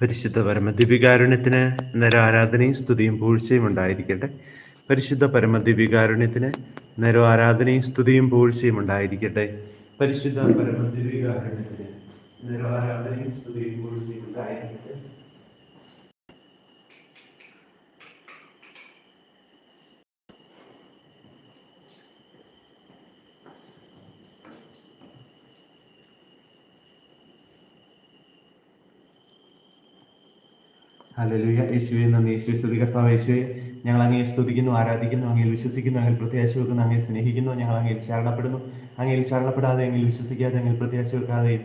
പരിശുദ്ധ പരമദിവികാരുണ്യത്തിന് നേരം ആരാധനയും സ്തുതിയും പൂഴ്ചയും ഉണ്ടായിരിക്കട്ടെ. പരിശുദ്ധ പരമദിവികാരുണ്യത്തിന് നേരം ആരാധനയും സ്തുതിയും പൂഴ്ചയും ഉണ്ടായിരിക്കട്ടെ. പരിശുദ്ധ പരമദിവികാരുണ്യത്തിന് നേരം ആരാധനയും സ്തുതിയും പൂഴ്ചയും ഉണ്ടായിരിക്കട്ടെ. ഹല്ലേലൂയ. യേശുവെ നന്ദി. യേശുവെ സ്തുതി കർത്താവ് യേശുവെ ഞങ്ങൾ അങ്ങയെ സ്തുതിക്കുന്നു ആരാധിക്കുന്നു അങ്ങയിൽ വിശ്വസിക്കുന്നു അങ്ങയിൽ പ്രത്യാശ വെക്കുന്നു അങ്ങയെ സ്നേഹിക്കുന്നു ഞങ്ങൾ അങ്ങയിൽ ശരണപ്പെടുന്നു. അങ്ങയിൽ ശരണപ്പെടാതെ അങ്ങയിൽ വിശ്വസിക്കാതെ അങ്ങയിൽ പ്രത്യാശ വെക്കാതെയും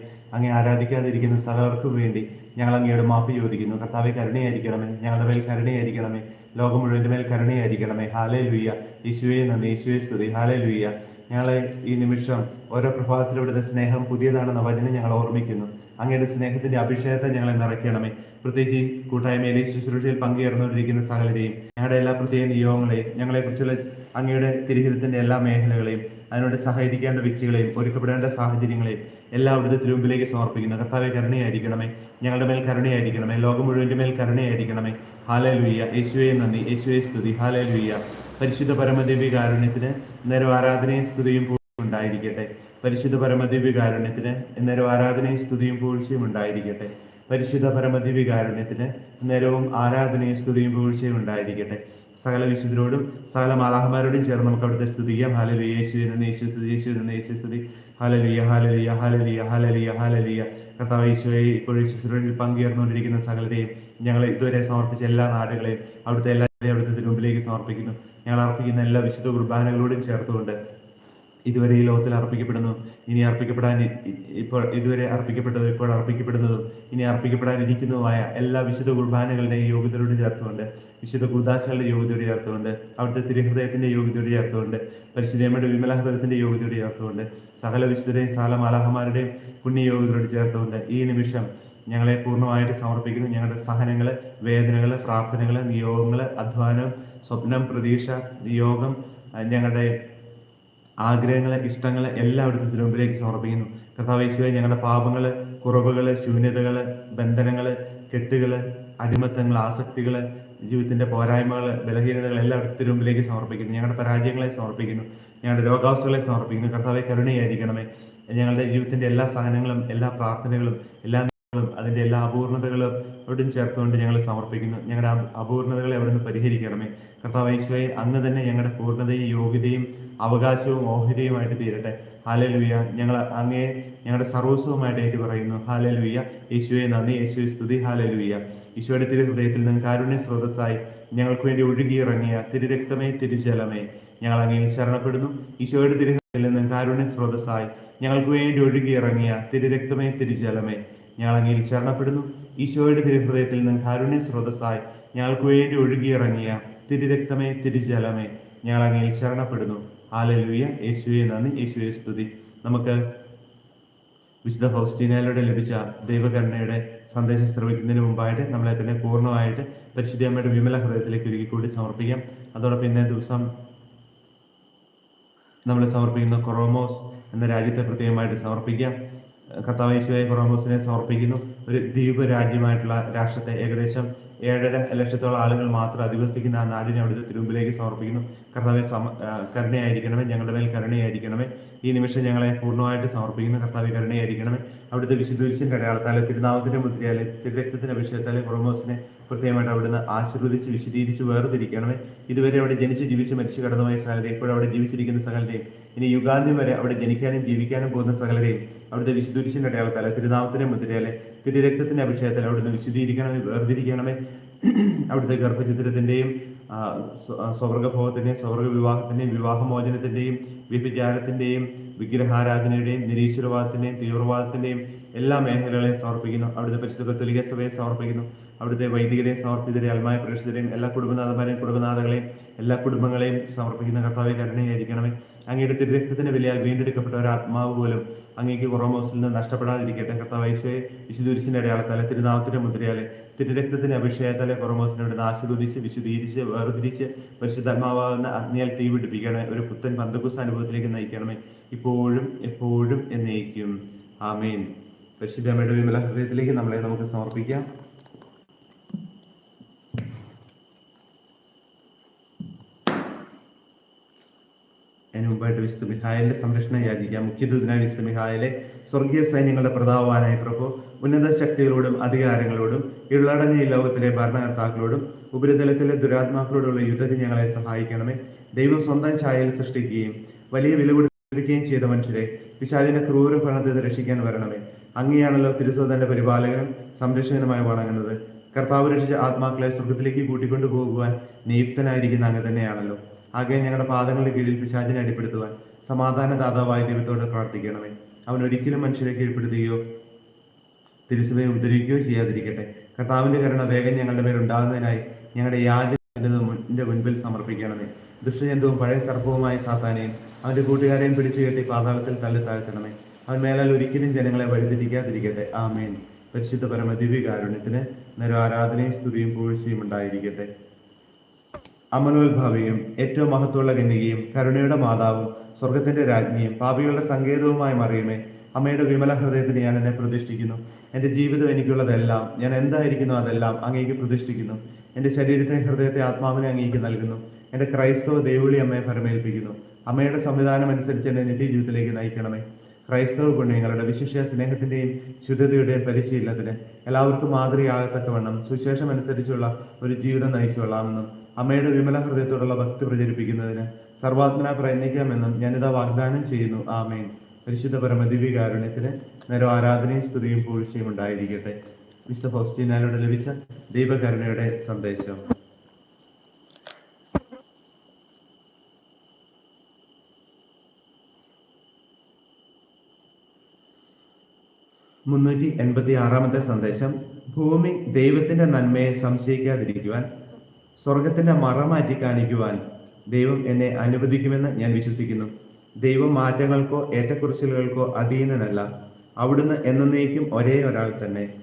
ആരാധിക്കാതെ ഇരിക്കുന്ന സകലർക്കും വേണ്ടി ഞങ്ങൾ അങ്ങയുടെ മാപ്പ് ചോദിക്കുന്നു. കർത്താവെ കരുണയായിരിക്കണമേ. ഞങ്ങളുടെ മേൽ കരുണയായിരിക്കണമേ. ലോകം മുഴുവന്റെ മേൽ കരുണയായിരിക്കണമേ. ഹാലേ ലുയ്യ യേശുവെ നന്ദി. യേശുവെ സ്തുതി. ഹാലേ ലുയ്യ ഞങ്ങളെ ഈ നിമിഷം ഓരോ പ്രഭാതത്തിലൂടെ സ്നേഹം പുതിയതാണെന്ന വചനം ഞങ്ങൾ ഓർമ്മിക്കുന്നു. അങ്ങയുടെ സ്നേഹത്തിന്റെ അഭിഷേകത്തെ ഞങ്ങളെ നിറയ്ക്കണമേ. പ്രത്യേകിച്ച് ഈ കൂട്ടായ്മയിലെ ശുശ്രൂഷയിൽ പങ്കുചേർന്നുകൊണ്ടിരിക്കുന്ന സകലരെയും ഞങ്ങളുടെ എല്ലാ പ്രത്യേക നിയോഗങ്ങളെയും ഞങ്ങളെക്കുറിച്ചുള്ള അങ്ങയുടെ തിരിഹിതത്തിന്റെ എല്ലാ മേഖലകളെയും അതിനോട് സഹകരിക്കേണ്ട വ്യക്തികളെയും ഒരുക്കപ്പെടേണ്ട സാഹചര്യങ്ങളെയും എല്ലാ അവിടുത്തെ തിരുമുമ്പിലേക്ക് സമർപ്പിക്കുന്നു. കർത്താവെ കരുണയായിരിക്കണമേ. ഞങ്ങളുടെ മേൽ കരുണയായിരിക്കണമേ. ലോകം മുഴുവന്റെ മേൽ കരുണയായിരിക്കണമേ. ഹാലേ ലുയ്യ യേശുവെ നന്ദി. യേശുവെ സ്തുതി. ഹാലേ ലുയ്യ പരിശുദ്ധ പരമദേവി കാരുണ്യത്തിന് നേരം ആരാധനയും സ്തുതിയും പൂഴ്ചയും ഉണ്ടായിരിക്കട്ടെ. പരിശുദ്ധ പരമദേവി കാരുണ്യത്തിന് നേരം ആരാധനയും സ്തുതിയും പൂഴ്ചയും ഉണ്ടായിരിക്കട്ടെ. പരിശുദ്ധ പരമദേവി കാരുണ്യത്തിന് നേരവും ആരാധനയും സ്തുതിയും പൂഴ്ചയും ഉണ്ടായിരിക്കട്ടെ. സകല വിശുദ്ധരോടും സകല മാലാഹമാരോടും ചേർന്ന് നമുക്ക് അവിടുത്തെ സ്തുതിക്കാം ഹാലലിയ യേശു എന്ന യേശു സ്തുതി യേശു എന്ന യേശു സ്തുതി. ഹാലലിയ ഹാലലിയ ഹാലലിയ ഹാലലിയ ഹാലലിയ കർത്താവ് യേശുവെ ഇപ്പോഴും ശുശ്രൂഷയിൽ പങ്കുചേർന്നുകൊണ്ടിരിക്കുന്ന സകലരെയും ഞങ്ങൾ ഇതുവരെ സമർപ്പിച്ച എല്ലാ നാടുകളെയും അവിടുത്തെ എല്ലാ അവിടുത്തെ മുമ്പിലേക്ക് സമർപ്പിക്കുന്നു. ഞങ്ങൾ അർപ്പിക്കുന്ന എല്ലാ വിശുദ്ധ കുർബാനകളോടും ചേർത്തുകൊണ്ട് ഇതുവരെ ഈ ലോകത്തിൽ അർപ്പിക്കപ്പെടുന്നു. ഇനി അർപ്പിക്കപ്പെടാൻ ഇപ്പോൾ ഇതുവരെ അർപ്പിക്കപ്പെട്ടതും ഇപ്പോൾ അർപ്പിക്കപ്പെടുന്നതും ഇനി അർപ്പിക്കപ്പെടാനിരിക്കുന്നതുമായ എല്ലാ വിശുദ്ധ കുർബാനകളുടെയും യോഗ്യതയോട് ചേർത്തുകൊണ്ട് വിശുദ്ധ കുദാശകളുടെ യോഗ്യതയോട് ചേർത്തുകൊണ്ട് അവിടുത്തെ തിരുഹൃദയത്തിന്റെ യോഗ്യതയോട് ചേർത്തുകൊണ്ട് പരിശുദ്ധമ്മയുടെ വിമല ഹൃദയത്തിന്റെ യോഗ്യതയോട് ചേർത്തുകൊണ്ട് സകല വിശുദ്ധരെയും സകല മാലാഹമാരുടെയും പുണ്യ യോഗ്യതയോട് ചേർത്തുകൊണ്ട് ഈ നിമിഷം ഞങ്ങളെ പൂർണമായിട്ട് സമർപ്പിക്കുന്നു. ഞങ്ങളുടെ സഹനങ്ങൾ വേദനകൾ പ്രാർത്ഥനകൾ നിയോഗങ്ങൾ അധ്വാനം സ്വപ്നം പ്രതീക്ഷ നിയോഗം ഞങ്ങളുടെ ആഗ്രഹങ്ങൾ ഇഷ്ടങ്ങളെ എല്ലാം അവിടുത്തെ തിരുമുമ്പിലേക്ക് സമർപ്പിക്കുന്നു. കർത്താവ് യേശുവെ ഞങ്ങളുടെ പാപങ്ങൾ കുറവുകൾ ശൂന്യതകൾ ബന്ധനങ്ങൾ കെട്ടുകൾ അടിമത്തങ്ങൾ ആസക്തികൾ ജീവിതത്തിന്റെ പോരായ്മകൾ ബലഹീനതകൾ എല്ലാം അവിടുത്തെ തിരുമുമ്പിലേക്ക് സമർപ്പിക്കുന്നു. ഞങ്ങളുടെ പരാജയങ്ങളെ സമർപ്പിക്കുന്നു. ഞങ്ങളുടെ രോഗാവസ്ഥകളെ സമർപ്പിക്കുന്നു. കർത്താവെ കരുണയായിരിക്കണമേ. ഞങ്ങളുടെ ജീവിതത്തിന്റെ എല്ലാ സഹനങ്ങളും എല്ലാ പ്രാർത്ഥനകളും എല്ലാ ും അതിന്റെ എല്ലാ അപൂർണതകളും അവിടും ചേർത്തുകൊണ്ട് ഞങ്ങൾ സമർപ്പിക്കുന്നു. ഞങ്ങളുടെ അപ- അപൂർണതകളെ അവിടുന്ന് പരിഹരിക്കണമേ. കർത്താവ് യേശുവെ അങ്ങ് തന്നെ ഞങ്ങളുടെ പൂർണതയും യോഗ്യതയും അവകാശവും ഓഹരിയുമായിട്ട് തീരട്ടെ. ഹാലലുയ്യ ഞങ്ങൾ അങ്ങേ ഞങ്ങളുടെ സർവസ്വമായിട്ട് ഏറ്റു പറയുന്നു ഹാലലുയ്യ യേശുവെ നന്ദി. യേശുവെ സ്തുതി. ഹാലലുയ്യ ഈശോയുടെ തിരു ഹൃദയത്തിൽ നിന്ന് കാരുണ്യ സ്രോതസ്സായി ഞങ്ങൾക്ക് വേണ്ടി ഒഴുകിയിറങ്ങിയ തിരുരക്തമേ തിരുജലമേ ഞങ്ങൾ അങ്ങയിൽ ശരണപ്പെടുന്നു. ഈശോയുടെ തിരുഹൃദയത്തിൽ നിന്ന് കാരുണ്യ സ്രോതസ്സായി ഞങ്ങൾക്ക് വേണ്ടി ഒഴുകിയിറങ്ങിയ തിരുരക്തമേ തിരുജലമേ ഞങ്ങൾ അങ്ങയിൽ ശരണപ്പെടുന്നു. ഈശോയുടെ തിരുഹൃദയത്തിൽ നിന്ന് കാരുണ്യ സ്രോതസ്സായി ഞങ്ങൾക്ക് വേണ്ടി ഒഴുകിയിറങ്ങിയ തിരുരക്തമേ തിരുജലമേ ഞങ്ങൾ അങ്ങയിൽ ശരണപ്പെടുന്നു. ആലലുയ യേശുവെ നന്ദി. യേശുവെ സ്തുതി. നമുക്ക് വിശുദ്ധ ഫൗസ്റ്റീനയിലൂടെ ലഭിച്ച ദൈവകരുണയുടെ സന്ദേശം ശ്രമിക്കുന്നതിന് മുമ്പായിട്ട് നമ്മളെ തന്നെ പൂർണമായിട്ട് പരിശുദ്ധ അമ്മയുടെ വിമല ഹൃദയത്തിലേക്ക് ഒരുക്കി കൂടി സമർപ്പിക്കാം. അതോടൊപ്പം ഇന്നേ ദിവസം നമ്മൾ സമർപ്പിക്കുന്ന കൊറോമോസ് എന്ന രാജ്യത്തെ പ്രത്യേകമായിട്ട് സമർപ്പിക്കാം. കർത്താവ് യേശുവായ കൊറോമോസിനെ സമർപ്പിക്കുന്നു. ഒരു ദ്വീപ് രാജ്യമായിട്ടുള്ള രാഷ്ട്രത്തെ ഏകദേശം ഏഴര ലക്ഷത്തോളം ആളുകൾ മാത്രം അധിവസിക്കുന്ന ആ നാടിനെ അവിടുത്തെ തിരുമ്പിലേക്ക് സമർപ്പിക്കുന്നു. കർത്താവെ സമ കരുണയായിരിക്കണമേ ഞങ്ങളുടെ മേൽ കരുണയായിരിക്കണമേ. ഈ നിമിഷം ഞങ്ങളെ പൂർണമായിട്ട് സമർപ്പിക്കുന്നു. കർത്താവെ കരുണയായിരിക്കണമേ. അവിടുത്തെ വിശുദ്ധുരിശിന്റെ അടയാളത്താലെ തിരുനാമത്തിന്റെ മുദ്രയാലെ തിരുരക്തത്തിന്റെ അഭിഷേകത്താലെ കുറമോസിനെ പ്രത്യേകമായിട്ട് അവിടുന്ന് ആശീർവദിച്ച് വിശദീകരിച്ച് വേർതിരിക്കണമേ. ഇതുവരെ അവിടെ ജനിച്ച് ജീവിച്ച് മരിച്ചു കടന്നുപോയ സകലരെയും ഇപ്പോഴും അവിടെ ജീവിച്ചിരിക്കുന്ന സകലരെയും ഇനി യുഗാന്തി വരെ അവിടെ ജനിക്കാനും ജീവിക്കാനും പോകുന്ന സകലരെയും അവിടുത്തെ വിശുദ്ധുരിശിന്റെ അടയാളത്താലെ തിരുനാമത്തിന്റെ മുദ്രയാലെ തിരുരക്തത്തിന്റെ അഭിഷേകത്തിൽ അവിടുന്ന് വിശുദ്ധീകരിക്കണമേ വേർതിരിക്കണമേ. അവിടുത്തെ ഗർഭചിത്രത്തിന്റെയും സ്വർഗഭോഗത്തിന്റെയും സ്വർഗ വിവാഹത്തിന്റെയും വിവാഹമോചനത്തിന്റെയും വ്യഭിചാരത്തിന്റെയും വിഗ്രഹാരാധനയുടെയും നിരീശ്വരവാദത്തിന്റെയും തീവ്രവാദത്തിന്റെയും എല്ലാ മേഖലകളെയും സമർപ്പിക്കുന്നു. അവിടുത്തെ പരിശുദ്ധ തുലിക സഭയെ സമർപ്പിക്കുന്നു. അവിടുത്തെ വൈദികരെയും സമർപ്പിതരെ അൽമായ പ്രേക്ഷിതരെയും എല്ലാ കുടുംബനാഥന്മാരെയും കുടുംബനാഥകളെയും എല്ലാ കുടുംബങ്ങളെയും സമർപ്പിക്കുന്ന കർത്താവെ കരുണയായിരിക്കണമേ. അങ്ങയുടെ തിരുരക്തത്തിന്റെ വിലയാൽ വീണ്ടെടുക്കപ്പെട്ട ഒരു ആത്മാവ് പോലും അങ്ങേക്ക് കുറമോസിൽ നിന്ന് നഷ്ടപ്പെടാതിരിക്കട്ടെ. കർത്താവ് ഐശോയെ വിശുദ്ധുരിശിന്റെ അടയാളത്താലെ തിരുനാമത്തിന്റെ മുദ്രയാലെ തിരുരക്തത്തിന്റെ അഭിഷേകത്താലെ കുറമോസിനെ ഇവിടുന്ന് ആശീർവദിച്ച് വിശുദ്ധീകരിച്ച് വേർതിരിച്ച് പരിശുദ്ധാത്മാവാകുന്ന അഗ്നിയാൽ തീ പിടിപ്പിക്കണമേ. ഒരു പുത്തൻ പന്തകുസ് അനുഭവത്തിലേക്ക് നയിക്കണമേ. ഇപ്പോഴും എപ്പോഴും എന്നേക്കും. ആമേൻ. പരിശുദ്ധമ്മയുടെ വിമല ഹൃദയത്തിലേക്ക് നമ്മളെ നമുക്ക് സമർപ്പിക്കാം. മുമ്പായിട്ട് വിശുദ്ധ മിഹായലിന്റെ സംരക്ഷണം യാചിക്കാം. മുഖ്യദൂതനായ വിശുദ്ധ മിഹായലെ സ്വർഗീയ സൈന്യങ്ങളുടെ പ്രതാപവാനായ പ്രഭു ഉന്നത ശക്തികളോടും അധികാരങ്ങളോടും ഇരുളടഞ്ഞ ഈ ലോകത്തിലെ ഭരണകർത്താക്കളോടും ഉപരിതലത്തിലെ ദുരാത്മാക്കളോടുള്ള യുദ്ധത്തിൽ ഞങ്ങളെ സഹായിക്കണമേ. ദൈവം സ്വന്തം ഛായയിൽ സൃഷ്ടിക്കുകയും വലിയ വില കൊടുക്കുകയും ചെയ്ത മനുഷ്യരെ പിശാചിന്റെ ക്രൂര ഭരണത്തിൽ രക്ഷിക്കാൻ വരണമേ. അങ്ങനെയാണല്ലോ തിരുസോധന്റെ പരിപാലകനും സംരക്ഷകനുമായി വണങ്ങുന്നത്. കർത്താവ് രക്ഷിച്ച ആത്മാക്കളെ സ്വർഗത്തിലേക്ക് കൂട്ടിക്കൊണ്ടു പോകുവാൻ നിയുക്തനായിരിക്കുന്ന അങ്ങ് തന്നെയാണല്ലോ. ആകെ ഞങ്ങളുടെ പാദങ്ങളുടെ കീഴിൽ പിശാചിനെ അടിപ്പെടുത്തുവാൻ സമാധാന ദാതാവായ ദൈവത്തോട് പ്രാർത്ഥിക്കണമേ. അവൻ ഒരിക്കലും മനുഷ്യരെ കീഴ്പ്പെടുത്തുകയോ തിരുസഭയെ ഉദ്ധരിക്കുകയോ ചെയ്യാതിരിക്കട്ടെ. കർത്താവിന്റെ കരുണ വേഗം ഞങ്ങളുടെ മേൽ ഉണ്ടാകുന്നതിനായി ഞങ്ങളുടെ യാതൊരു മുൻപിൽ സമർപ്പിക്കണമേ. ദുഷ്ടജന്തുവും പഴയ സർപ്പവുമായ സാത്താനെയും അവന്റെ കൂട്ടുകാരെയും പിടിച്ചു കെട്ടി പാതാളത്തിൽ തള്ളി താഴ്ത്തണമേ. അവൻ മേലാൽ ഒരിക്കലും ജനങ്ങളെ വഴിതിരിക്കാതിരിക്കട്ടെ ആമേൻ. പരിശുദ്ധ പരമ ദിവ്യകാരുണ്യത്തിന് നേരം ആരാധനയും സ്തുതിയും പൂഴ്ചയും ഉണ്ടായിരിക്കട്ടെ. അമലോത്ഭാവിയും ഏറ്റവും മഹത്വമുള്ള കന്യകയും കരുണയുടെ മാതാവും സ്വർഗത്തിന്റെ രാജ്ഞിയും പാപികളുടെ സങ്കേതവുമായി മറിയുമേ. അമ്മയുടെ വിമല ഹൃദയത്തിന് ഞാൻ എന്നെ പ്രതിഷ്ഠിക്കുന്നു. എന്റെ ജീവിതം എനിക്കുള്ളതെല്ലാം ഞാൻ എന്തായിരിക്കുന്നു അതെല്ലാം അങ്ങേക്ക് പ്രതിഷ്ഠിക്കുന്നു. എന്റെ ശരീരത്തെ ഹൃദയത്തെ ആത്മാവിനെ അങ്ങേക്ക് നൽകുന്നു. എന്റെ ക്രൈസ്തവ ദേവുളി അമ്മയെ പരമേൽപ്പിക്കുന്നു അമ്മയുടെ സംവിധാനം അനുസരിച്ച് എന്നെ നിത്യജീവിതത്തിലേക്ക് നയിക്കണമേ. ക്രൈസ്തവ പുണ്യങ്ങളുടെ വിശിഷ്യ സ്നേഹത്തിന്റെയും ശുദ്ധതയുടെയും പരിശീലനത്തിന് എല്ലാവർക്കും മാതൃകയാകത്തക്കവണ്ണം സുശേഷം അനുസരിച്ചുള്ള ഒരു ജീവിതം നയിച്ചുകൊള്ളാമെന്നും അമ്മയുടെ വിമല ഹൃദയത്തോടുള്ള ഭക്തി പ്രചരിപ്പിക്കുന്നതിന് സർവാത്മന പ്രയത്നിക്കാമെന്നും ഞാനിതാ വാഗ്ദാനം ചെയ്യുന്നു. ആമേൻ. പരിശുദ്ധ പരമദിവികാരുണ്യത്തിന് നേരം ആരാധനയും സ്തുതിയും പൂഴ്ചയും ഉണ്ടായിരിക്കട്ടെ. വിശുദ്ധ ഫൗസ്റ്റീനാലോട് ലഭിച്ച ദൈവകരുണയുടെ സന്ദേശം. മുന്നൂറ്റി എൺപത്തി ആറാമത്തെ സന്ദേശം ഭൂമി ദൈവത്തിന്റെ നന്മയെ സംശയിക്കാതിരിക്കുവാൻ സ്വർഗത്തിന്റെ മറ മാറ്റി കാണിക്കുവാൻ ദൈവം എന്നെ അനുവദിക്കുമെന്ന് ഞാൻ വിശ്വസിക്കുന്നു. ദൈവം മാറ്റങ്ങൾക്കോ ഏറ്റക്കുറിച്ചിലുകൾക്കോ അധീനനല്ല. അവിടുന്ന് എന്നേക്കും ഒരേ ഒരാൾ തന്നെ.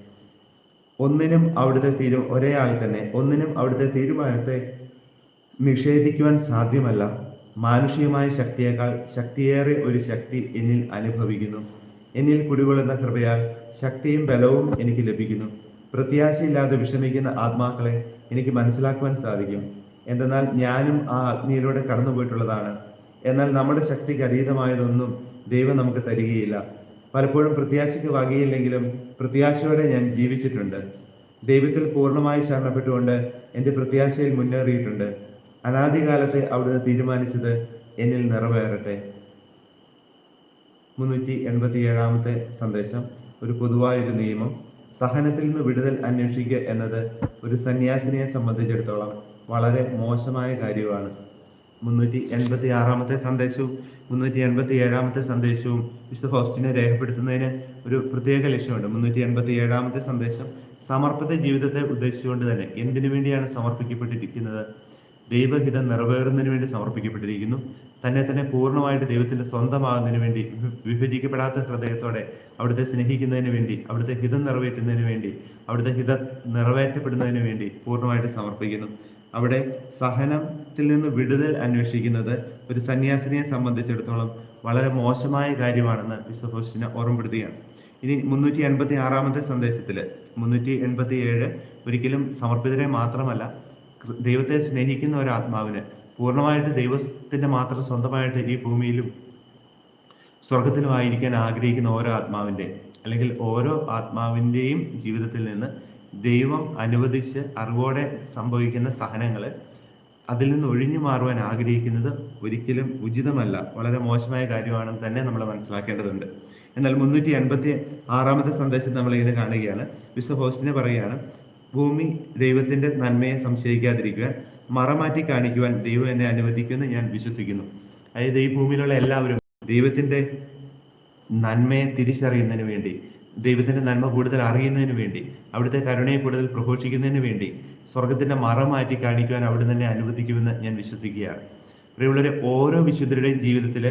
ഒന്നിനും അവിടുത്തെ തീരു ഒരേ ആൾ തന്നെ. ഒന്നിനും അവിടുത്തെ തീരുമാനത്തെ നിഷേധിക്കുവാൻ സാധ്യമല്ല. മാനുഷികമായ ശക്തിയേക്കാൾ ശക്തിയേറെ ഒരു ശക്തി എന്നിൽ അനുഭവിക്കുന്നു. എന്നിൽ കുടികൊള്ളുന്ന കൃപയാൽ ശക്തിയും ബലവും എനിക്ക് ലഭിക്കുന്നു. പ്രത്യാശയില്ലാതെ വിഷമിക്കുന്ന ആത്മാക്കളെ എനിക്ക് മനസ്സിലാക്കുവാൻ സാധിക്കും. എന്തെന്നാൽ ഞാനും ആ അഗ്നിയിലൂടെ കടന്നുപോയിട്ടുള്ളതാണ്. എന്നാൽ നമ്മുടെ ശക്തിക്ക് അതീതമായതൊന്നും ദൈവം നമുക്ക് തരികയില്ല. പലപ്പോഴും പ്രത്യാശയ്ക്ക് വകയില്ലെങ്കിലും പ്രത്യാശയോടെ ഞാൻ ജീവിച്ചിട്ടുണ്ട്. ദൈവത്തിൽ പൂർണമായി ശരണപ്പെട്ടുകൊണ്ട് എന്റെ പ്രത്യാശയിൽ മുന്നേറിയിട്ടുണ്ട്. അനാദികാലത്തെ അവിടുന്ന് തീരുമാനിച്ചത് എന്നിൽ നിറവേറട്ടെ. മുന്നൂറ്റി എൺപത്തി ഏഴാമത്തെ സന്ദേശം. ഒരു പൊതുവായൊരു നിയമം. സഹനത്തിൽ നിന്ന് വിടുതൽ അന്വേഷിക്കുക എന്നത് ഒരു സന്യാസിനിയെ സംബന്ധിച്ചിടത്തോളം വളരെ മോശമായ കാര്യമാണ്. മുന്നൂറ്റി എൺപത്തി ആറാമത്തെ സന്ദേശവും മുന്നൂറ്റി എൺപത്തി ഏഴാമത്തെ സന്ദേശവും വിശുദ്ധ ഹോസ്റ്റിനെ രേഖപ്പെടുത്തുന്നതിന് ഒരു പ്രത്യേക ലക്ഷ്യമുണ്ട്. മുന്നൂറ്റി എൺപത്തി ഏഴാമത്തെ സന്ദേശം സമർപ്പിത ജീവിതത്തെ ഉദ്ദേശിച്ചുകൊണ്ട് തന്നെ എന്തിനു വേണ്ടിയാണ് സമർപ്പിക്കപ്പെട്ടിരിക്കുന്നത്? ദൈവഹിതം നിറവേറുന്നതിന് വേണ്ടി സമർപ്പിക്കപ്പെട്ടിരിക്കുന്നു. തന്നെ തന്നെ പൂർണമായിട്ട് ദൈവത്തിന്റെ സ്വന്തമാകുന്നതിന് വേണ്ടി വിഭജിക്കപ്പെടാത്ത ഹൃദയത്തോടെ അവിടുത്തെ സ്നേഹിക്കുന്നതിന് വേണ്ടി അവിടുത്തെ ഹിതം നിറവേറ്റുന്നതിന് വേണ്ടി അവിടുത്തെ ഹിത നിറവേറ്റപ്പെടുന്നതിന് വേണ്ടി പൂർണമായിട്ട് സമർപ്പിക്കുന്നു. അവിടെ സഹനത്തിൽ നിന്ന് വിടുതൽ അന്വേഷിക്കുന്നത് ഒരു സന്യാസിനിയെ സംബന്ധിച്ചിടത്തോളം വളരെ മോശമായ കാര്യമാണെന്ന് വിശ്വഭോഷിനെ ഓർമ്മപ്പെടുത്തുകയാണ്. ഇനി മുന്നൂറ്റി എൺപത്തി ആറാമത്തെ സന്ദേശത്തിൽ മുന്നൂറ്റി എൺപത്തി ഏഴ് ഒരിക്കലും സമർപ്പിതരെ മാത്രമല്ല ദൈവത്തെ സ്നേഹിക്കുന്ന ഒരു ആത്മാവിന് പൂർണമായിട്ട് ദൈവത്തിന്റെ മാത്രം സ്വന്തമായിട്ട് ഈ ഭൂമിയിലും സ്വർഗത്തിലും ആയിരിക്കാൻ ആഗ്രഹിക്കുന്ന ഓരോ ആത്മാവിന്റെ അല്ലെങ്കിൽ ഓരോ ആത്മാവിന്റെയും ജീവിതത്തിൽ നിന്ന് ദൈവം അനുവദിച്ച് അറിവോടെ സംഭവിക്കുന്ന സഹനങ്ങൾ അതിൽ നിന്ന് ഒഴിഞ്ഞു മാറുവാൻ ആഗ്രഹിക്കുന്നത് ഒരിക്കലും ഉചിതമല്ല. വളരെ മോശമായ കാര്യമാണെന്ന് തന്നെ നമ്മൾ മനസ്സിലാക്കേണ്ടതുണ്ട്. എന്നാൽ മുന്നൂറ്റി എൺപത്തി ആറാമത്തെ സന്ദേശം നമ്മൾ ഇങ്ങനെ കാണുകയാണ്. വിശ്വ ഹോസ്റ്റിനെ പറയുകയാണ് ഭൂമി ദൈവത്തിന്റെ നന്മയെ സംശയിക്കാതിരിക്കുവാൻ മറമാറ്റി കാണിക്കുവാൻ ദൈവം എന്നെ അനുവദിക്കുമെന്ന് ഞാൻ വിശ്വസിക്കുന്നു. അതായത് ഈ ഭൂമിയിലുള്ള എല്ലാവരും ദൈവത്തിന്റെ നന്മയെ തിരിച്ചറിയുന്നതിന് വേണ്ടി ദൈവത്തിന്റെ നന്മ കൂടുതൽ അറിയുന്നതിന് വേണ്ടി അവിടുത്തെ കരുണയെ കൂടുതൽ പ്രഘോഷിക്കുന്നതിന് വേണ്ടി സ്വർഗത്തിന്റെ മറ മാറ്റി കാണിക്കുവാൻ അവിടെ തന്നെ അനുവദിക്കുമെന്ന് ഞാൻ വിശ്വസിക്കുകയാണ്. പ്രിയമുള്ളവരെ ഓരോ വിശുദ്ധരുടെയും ജീവിതത്തിൽ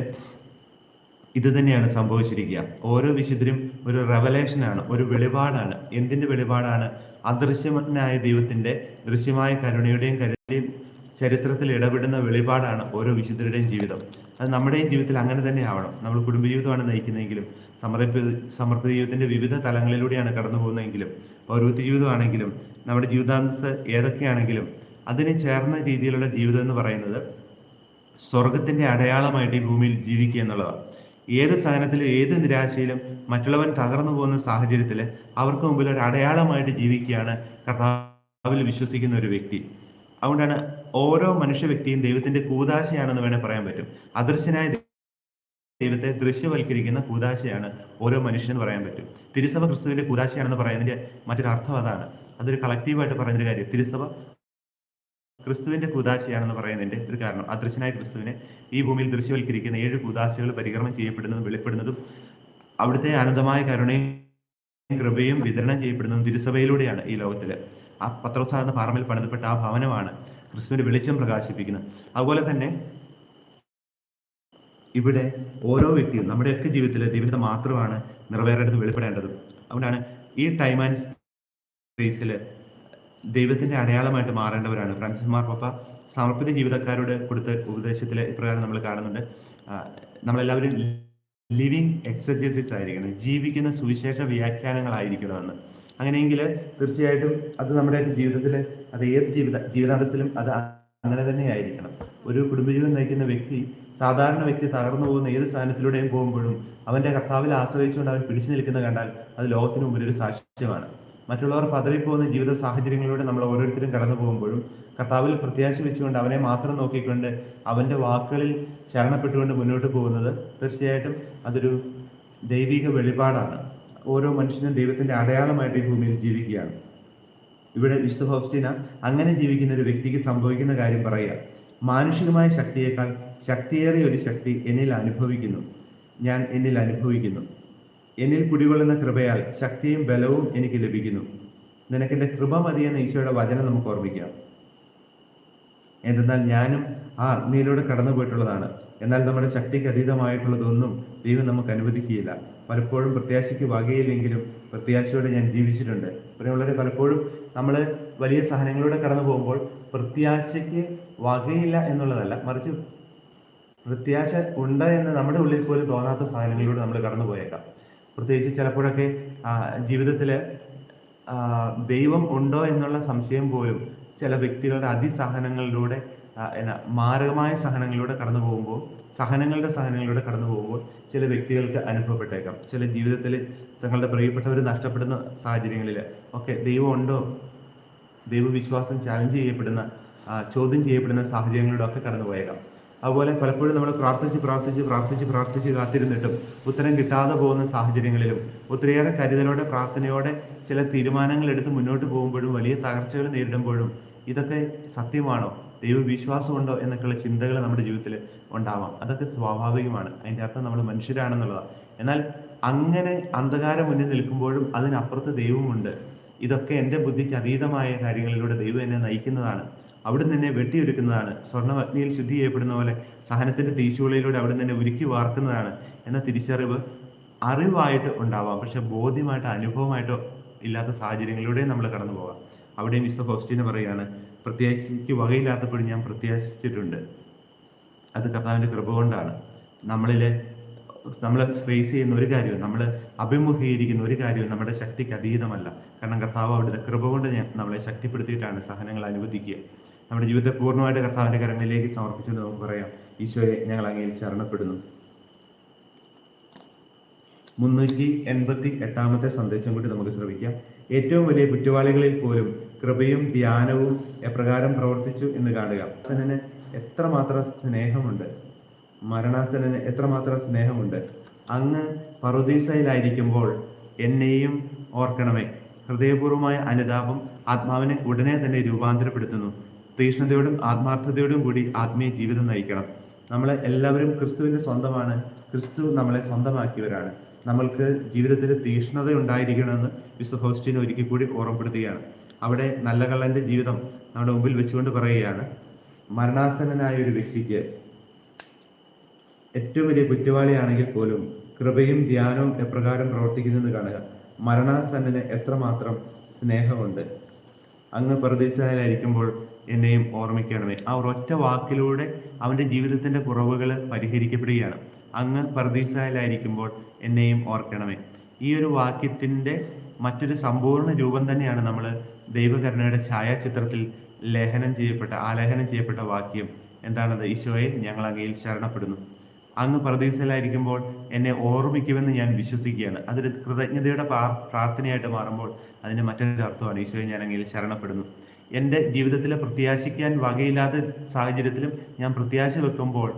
ഇത് തന്നെയാണ് സംഭവിച്ചിരിക്കുക. ഓരോ വിശുദ്ധരും ഒരു റെവലേഷനാണ് ഒരു വെളിപാടാണ്. എന്തിന്റെ വെളിപാടാണ്? അദൃശ്യനായ ദൈവത്തിന്റെ ദൃശ്യമായ കരുണയുടെയും കരുണയുടെയും ചരിത്രത്തിൽ ഇടപെടുന്ന വെളിപാടാണ് ഓരോ വിശുദ്ധരുടെയും ജീവിതം. അത് നമ്മുടെ ജീവിതത്തിൽ അങ്ങനെ തന്നെ ആവണം. നമ്മൾ കുടുംബജീവിതമാണ് നയിക്കുന്നതെങ്കിലും സമർപ്പ സമർപ്പിത ജീവിതത്തിന്റെ വിവിധ തലങ്ങളിലൂടെയാണ് കടന്നു പോകുന്നതെങ്കിലും പൗരവൃത്തി ജീവിതമാണെങ്കിലും നമ്മുടെ ജീവിതാന്തസ് ഏതൊക്കെയാണെങ്കിലും അതിന് ചേർന്ന രീതിയിലുള്ള ജീവിതം എന്ന് പറയുന്നത് സ്വർഗത്തിന്റെ അടയാളമായിട്ട് ഈ ഭൂമിയിൽ ജീവിക്കുക എന്നുള്ളതാണ്. ഏത് സഹനത്തിലും ഏത് നിരാശയിലും മറ്റുള്ളവൻ തകർന്നു പോകുന്ന സാഹചര്യത്തിൽ അവർക്ക് മുമ്പിൽ ഒരു അടയാളമായിട്ട് ജീവിക്കുകയാണ് കർത്താവിൽ വിശ്വസിക്കുന്ന ഒരു വ്യക്തി. അതുകൊണ്ടാണ് ഓരോ മനുഷ്യ വ്യക്തിയും ദൈവത്തിന്റെ കൂതാശയാണെന്ന് വേണേൽ പറയാൻ പറ്റും. അദൃശ്യനായ ദൈവത്തെ ദൃശ്യവൽക്കരിക്കുന്ന കൂതാശയാണ് ഓരോ മനുഷ്യനെന്ന് പറയാൻ പറ്റും. തിരുസഭ ക്രിസ്തുവിന്റെ കൂതാശയാണെന്ന് പറയുന്നതിന്റെ മറ്റൊരു അർത്ഥം അതാണ്. അതൊരു കളക്റ്റീവായിട്ട് പറയുന്നൊരു കാര്യം. തിരുസഭ ക്രിസ്തുവിന്റെ കൂതാശയാണെന്ന് പറയുന്നതിന്റെ ഒരു കാരണം. അദൃശ്യനായ ക്രിസ്തുവിനെ ഈ ഭൂമിയിൽ ദൃശ്യവൽക്കരിക്കുന്ന ഏഴ് കൂതാശകൾ പരികർമ്മം ചെയ്യപ്പെടുന്നതും വെളിപ്പെടുന്നതും അവിടുത്തെ അനന്തമായ കരുണയും കൃപയും വിതരണം ചെയ്യപ്പെടുന്നതും തിരുസഭയിലൂടെയാണ് ഈ ലോകത്തിൽ ആ പത്രോത്സാഹന ഫാർമിൽ പണിതപ്പെട്ട ആ ഭവനമാണ് ക്രിസ്തുവിന്റെ വെളിച്ചം പ്രകാശിപ്പിക്കുന്നത്. അതുപോലെ തന്നെ ഇവിടെ ഓരോ വ്യക്തിയും നമ്മുടെയൊക്കെ ജീവിതത്തിലെ ദൈവത്തെ മാത്രമാണ് നിറവേറേണ്ടത് വെളിപ്പെടേണ്ടത്. അതുകൊണ്ടാണ് ഈ ടൈം ആൻഡ് സ്പേസിൽ ദൈവത്തിന്റെ അടയാളമായിട്ട് മാറേണ്ടവരാണ്. ഫ്രാൻസിസ് മാർ പപ്പ സമർപ്പിത ജീവിതക്കാരോട് കൊടുത്ത ഉപദേശത്തിലെ ഇപ്രകാരം നമ്മൾ കാണുന്നുണ്ട്. നമ്മളെല്ലാവരും ലിവിങ് എക്സർജൈസസ് ആയിരിക്കണം. ജീവിക്കുന്ന സുവിശേഷ വ്യാഖ്യാനങ്ങളായിരിക്കണമെന്ന്. അങ്ങനെയെങ്കിൽ തീർച്ചയായിട്ടും അത് നമ്മുടെ ജീവിതത്തിൽ അത് ഏത് ജീവിത ജീവിതാന്തസ്ഥയിലും അത് അങ്ങനെ തന്നെ ആയിരിക്കണം. ഒരു കുടുംബജീവൻ നയിക്കുന്ന വ്യക്തി സാധാരണ വ്യക്തി തകർന്നു പോകുന്ന ഏത് സ്ഥാനത്തിലൂടെയും പോകുമ്പോഴും അവന്റെ കർത്താവിൽ ആശ്രയിച്ചുകൊണ്ട് അവൻ പിടിച്ചു നിൽക്കുന്ന കണ്ടാൽ അത് ലോകത്തിന് മുമ്പിൽ ഒരു സാക്ഷ്യമാണ്. മറ്റുള്ളവർ പതറിപ്പോകുന്ന ജീവിത സാഹചര്യങ്ങളിലൂടെ നമ്മൾ ഓരോരുത്തരും കടന്നു പോകുമ്പോഴും കർത്താവിൽ പ്രത്യാശ വെച്ചുകൊണ്ട് അവനെ മാത്രം നോക്കിക്കൊണ്ട് അവന്റെ വാക്കുകളിൽ ശരണപ്പെട്ടുകൊണ്ട് മുന്നോട്ട് പോകുന്നത് തീർച്ചയായിട്ടും അതൊരു ദൈവിക വെളിപാടാണ്. ഓരോ മനുഷ്യനും ദൈവത്തിന്റെ അടയാളമായിട്ട് ഈ ഭൂമിയിൽ ജീവിക്കുകയാണ്. ഇവിടെ വിശുദ്ധ ഫൗസ്റ്റീന അങ്ങനെ ജീവിക്കുന്ന ഒരു വ്യക്തിക്ക് സംഭവിക്കുന്ന കാര്യം പറയുക. മാനുഷികമായ ശക്തിയേക്കാൾ ശക്തിയേറിയ ഒരു ശക്തി എന്നിൽ അനുഭവിക്കുന്നു. ഞാൻ എന്നിൽ അനുഭവിക്കുന്നു. എന്നിൽ കുടികൊള്ളുന്ന കൃപയാൽ ശക്തിയും ബലവും എനിക്ക് ലഭിക്കുന്നു. നിനക്കെന്റെ കൃപ മതിയെന്ന ഈശോയുടെ വചനം നമുക്ക് ഓർമ്മിക്കാം. എന്തെന്നാൽ ഞാനും ആ അഗ്നിയിലൂടെ കടന്നു പോയിട്ടുള്ളതാണ് എന്നാൽ നമ്മുടെ ശക്തിക്ക് അതീതമായിട്ടുള്ളതൊന്നും ദൈവം നമുക്ക് അനുവദിക്കുകയില്ല. പലപ്പോഴും പ്രത്യാശയ്ക്ക് വകയില്ലെങ്കിലും പ്രത്യാശയോടെ ഞാൻ ജീവിച്ചിട്ടുണ്ട്. പ്രിയമുള്ളവരെ പലപ്പോഴും നമ്മൾ വലിയ സഹനങ്ങളിലൂടെ കടന്നു പോകുമ്പോൾ പ്രത്യാശയ്ക്ക് വകയില്ല എന്നുള്ളതല്ല. മറിച്ച് പ്രത്യാശ ഉണ്ട് എന്ന് നമ്മുടെ ഉള്ളിൽ പോലും തോന്നാത്ത സാധനങ്ങളിലൂടെ നമ്മൾ കടന്നു പോയേക്കാം പ്രത്യേകിച്ച് ചിലപ്പോഴൊക്കെ ജീവിതത്തിൽ ദൈവം ഉണ്ടോ എന്നുള്ള സംശയം പോലും ചില വ്യക്തികളുടെ അതിസഹനങ്ങളിലൂടെ എന്നാ മാരകമായ സഹനങ്ങളിലൂടെ കടന്നു പോകുമ്പോൾ സഹനങ്ങളുടെ സഹനങ്ങളിലൂടെ കടന്നു പോകുമ്പോൾ ചില വ്യക്തികൾക്ക് അനുഭവപ്പെട്ടേക്കാം. ചില ജീവിതത്തിൽ തങ്ങളുടെ പ്രിയപ്പെട്ടവർ നഷ്ടപ്പെടുന്ന സാഹചര്യങ്ങളിൽ ഒക്കെ ദൈവം ഉണ്ടോ? ദൈവവിശ്വാസം ചാലഞ്ച് ചെയ്യപ്പെടുന്ന ചോദ്യം ചെയ്യപ്പെടുന്ന സാഹചര്യങ്ങളിലൂടെ ഒക്കെ കടന്നു പോയേക്കാം. അതുപോലെ പലപ്പോഴും നമ്മൾ പ്രാർത്ഥിച്ച് പ്രാർത്ഥിച്ച് പ്രാർത്ഥിച്ച് പ്രാർത്ഥിച്ച് കാത്തിരുന്നിട്ടും ഉത്തരം കിട്ടാതെ പോകുന്ന സാഹചര്യങ്ങളിലും ഒത്തിരിയേറെ കരുതലോടെ പ്രാർത്ഥനയോടെ ചില തീരുമാനങ്ങൾ എടുത്ത് മുന്നോട്ട് പോകുമ്പോഴും വലിയ തകർച്ചകൾ നേരിടുമ്പോഴും ഇതൊക്കെ സത്യമാണോ? ദൈവവിശ്വാസമുണ്ടോ എന്നൊക്കെയുള്ള ചിന്തകൾ നമ്മുടെ ജീവിതത്തിൽ ഉണ്ടാവാം. അതൊക്കെ സ്വാഭാവികമാണ്. അതിന്റെ അർത്ഥം നമ്മൾ മനുഷ്യരാണെന്നുള്ളതാണ് എന്നാൽ അങ്ങനെ അന്ധകാരം മുന്നിൽ നിൽക്കുമ്പോഴും അതിനപ്പുറത്ത് ദൈവമുണ്ട്. ഇതൊക്കെ എന്റെ ബുദ്ധിക്ക് അതീതമായ കാര്യങ്ങളിലൂടെ ദൈവം എന്നെ നയിക്കുന്നതാണ്. അവിടുന്ന് തന്നെ വെട്ടിയെടുക്കുന്നതാണ്. സ്വർണവഗ്നിയിൽ ശുദ്ധി ചെയ്യപ്പെടുന്ന പോലെ സഹനത്തിന്റെ തീശൂളയിലൂടെ അവിടുന്ന് തന്നെ ഉരുക്കി വാർക്കുന്നതാണ് എന്ന തിരിച്ചറിവ് അറിവായിട്ട് ഉണ്ടാവാം. പക്ഷെ ബോധ്യമായിട്ട് അനുഭവമായിട്ടോ ഇല്ലാത്ത സാഹചര്യങ്ങളിലൂടെ നമ്മൾ കടന്നു പോകാം. അവിടെയും മിസ്റ്റർ ഫോസ്റ്റിനെ പറയുകയാണ് പ്രത്യാശയ്ക്ക് വകയില്ലാത്തപ്പോഴും ഞാൻ പ്രത്യാശിച്ചിട്ടുണ്ട് അത് കർത്താവിന്റെ കൃപ കൊണ്ടാണ്. നമ്മളിലെ നമ്മൾ ഫേസ് ചെയ്യുന്ന ഒരു കാര്യവും നമ്മൾ അഭിമുഖീകരിക്കുന്ന ഒരു കാര്യവും നമ്മുടെ ശക്തിക്ക് അതീതമല്ല. കാരണം കർത്താവ് അവിടുത്തെ കൃപ കൊണ്ട് ഞാൻ നമ്മളെ ശക്തിപ്പെടുത്തിയിട്ടാണ് സഹനങ്ങൾ അനുവദിക്കുക. നമ്മുടെ ജീവിതത്തെ പൂർണമായിട്ട് കർത്താവിന്റെ കരങ്ങളിലേക്ക് സമർപ്പിച്ചുകൊണ്ട് നമുക്ക് പറയാം. ഈശോയെ ഞങ്ങൾ അങ്ങയിൽ ശരണപ്പെടുന്നു. മുന്നൂറ്റി എൺപത്തി എട്ടാമത്തെ സന്ദേശം കൂടി നമുക്ക് ശ്രമിക്കാം ഏറ്റവും വലിയ കുറ്റവാളികളിൽ പോലും കൃപയും ധ്യാനവും എപ്രകാരം പ്രവർത്തിച്ചു എന്ന് കാണുക. മരണാസനന് എത്രമാത്രം സ്നേഹമുണ്ട്? മരണാസനന് എത്രമാത്രം സ്നേഹമുണ്ട്? അങ്ങ് പറുദീസയിലായിരിക്കുമ്പോൾ എന്നെയും ഓർക്കണമേ. ഹൃദയപൂർവമായ അനുതാപം ആത്മാവിനെ ഉടനെ തന്നെ രൂപാന്തരപ്പെടുത്തുന്നു. തീഷ്ണതയോടും ആത്മാർത്ഥതയോടും കൂടി ആത്മീയ ജീവിതം നയിക്കണം. നമ്മളെ എല്ലാവരും ക്രിസ്തുവിന്റെ സ്വന്തമാണ്. ക്രിസ്തു നമ്മളെ സ്വന്തമാക്കിയവരാണ്. നമ്മൾക്ക് ജീവിതത്തിൽ തീഷ്ണത ഉണ്ടായിരിക്കണമെന്ന് വിശുദ്ധ ഹോസ്റ്റിനെ ഒരിക്കൽ കൂടി ഓർമ്മപ്പെടുത്തുകയാണ്. അവിടെ നല്ല കള്ളന്റെ ജീവിതം നമ്മുടെ മുമ്പിൽ വെച്ചുകൊണ്ട് പറയുകയാണ്. മരണാസന്നനായ ഒരു വ്യക്തിക്ക് ഏറ്റവും വലിയ കുറ്റവാളിയാണെങ്കിൽ പോലും കൃപയും ധ്യാനവും എപ്രകാരം പ്രവർത്തിക്കുന്നെന്ന് കാണുക. മരണാസന്നന് എത്രമാത്രം സ്നേഹമുണ്ട്. അങ്ങ് പ്രദേശാലായിരിക്കുമ്പോൾ എന്നെയും ഓർമ്മിക്കണമേ. ആ ഒരൊറ്റ വാക്കിലൂടെ അവന്റെ ജീവിതത്തിന്റെ കുറവുകൾ പരിഹരിക്കപ്പെടുകയാണ്. അങ്ങ് പ്രതീക്ഷയിലായിരിക്കുമ്പോൾ എന്നെയും ഓർക്കണമേ. ഈ ഒരു വാക്യത്തിന്റെ മറ്റൊരു സമ്പൂർണ രൂപം തന്നെയാണ് നമ്മൾ ദൈവകരുണയുടെ ഛായാചിത്രത്തിൽ ലേഖനം ചെയ്യപ്പെട്ട ആലേഖനം ചെയ്യപ്പെട്ട വാക്യം. എന്താണത്? ഈശോയെ ഞങ്ങൾ അങ്ങയിൽ ശരണപ്പെടുന്നു. അങ്ങ് പ്രതീക്ഷയിലായിരിക്കുമ്പോൾ എന്നെ ഓർമ്മിക്കുമെന്ന് ഞാൻ വിശ്വസിക്കുകയാണ്. അതൊരു കൃതജ്ഞതയുടെ പ്രാർ- പ്രാർത്ഥനയായിട്ട് മാറുമ്പോൾ അതിന് മറ്റൊരു അർത്ഥമാണ് ഈശോയെ ഞാൻ അങ്ങയിൽ ശരണപ്പെടുന്നു. എന്റെ ജീവിതത്തിൽ പ്രത്യാശിക്കാൻ വകയില്ലാത്ത സാഹചര്യത്തിലും ഞാൻ പ്രത്യാശ വെക്കുമ്പോൾ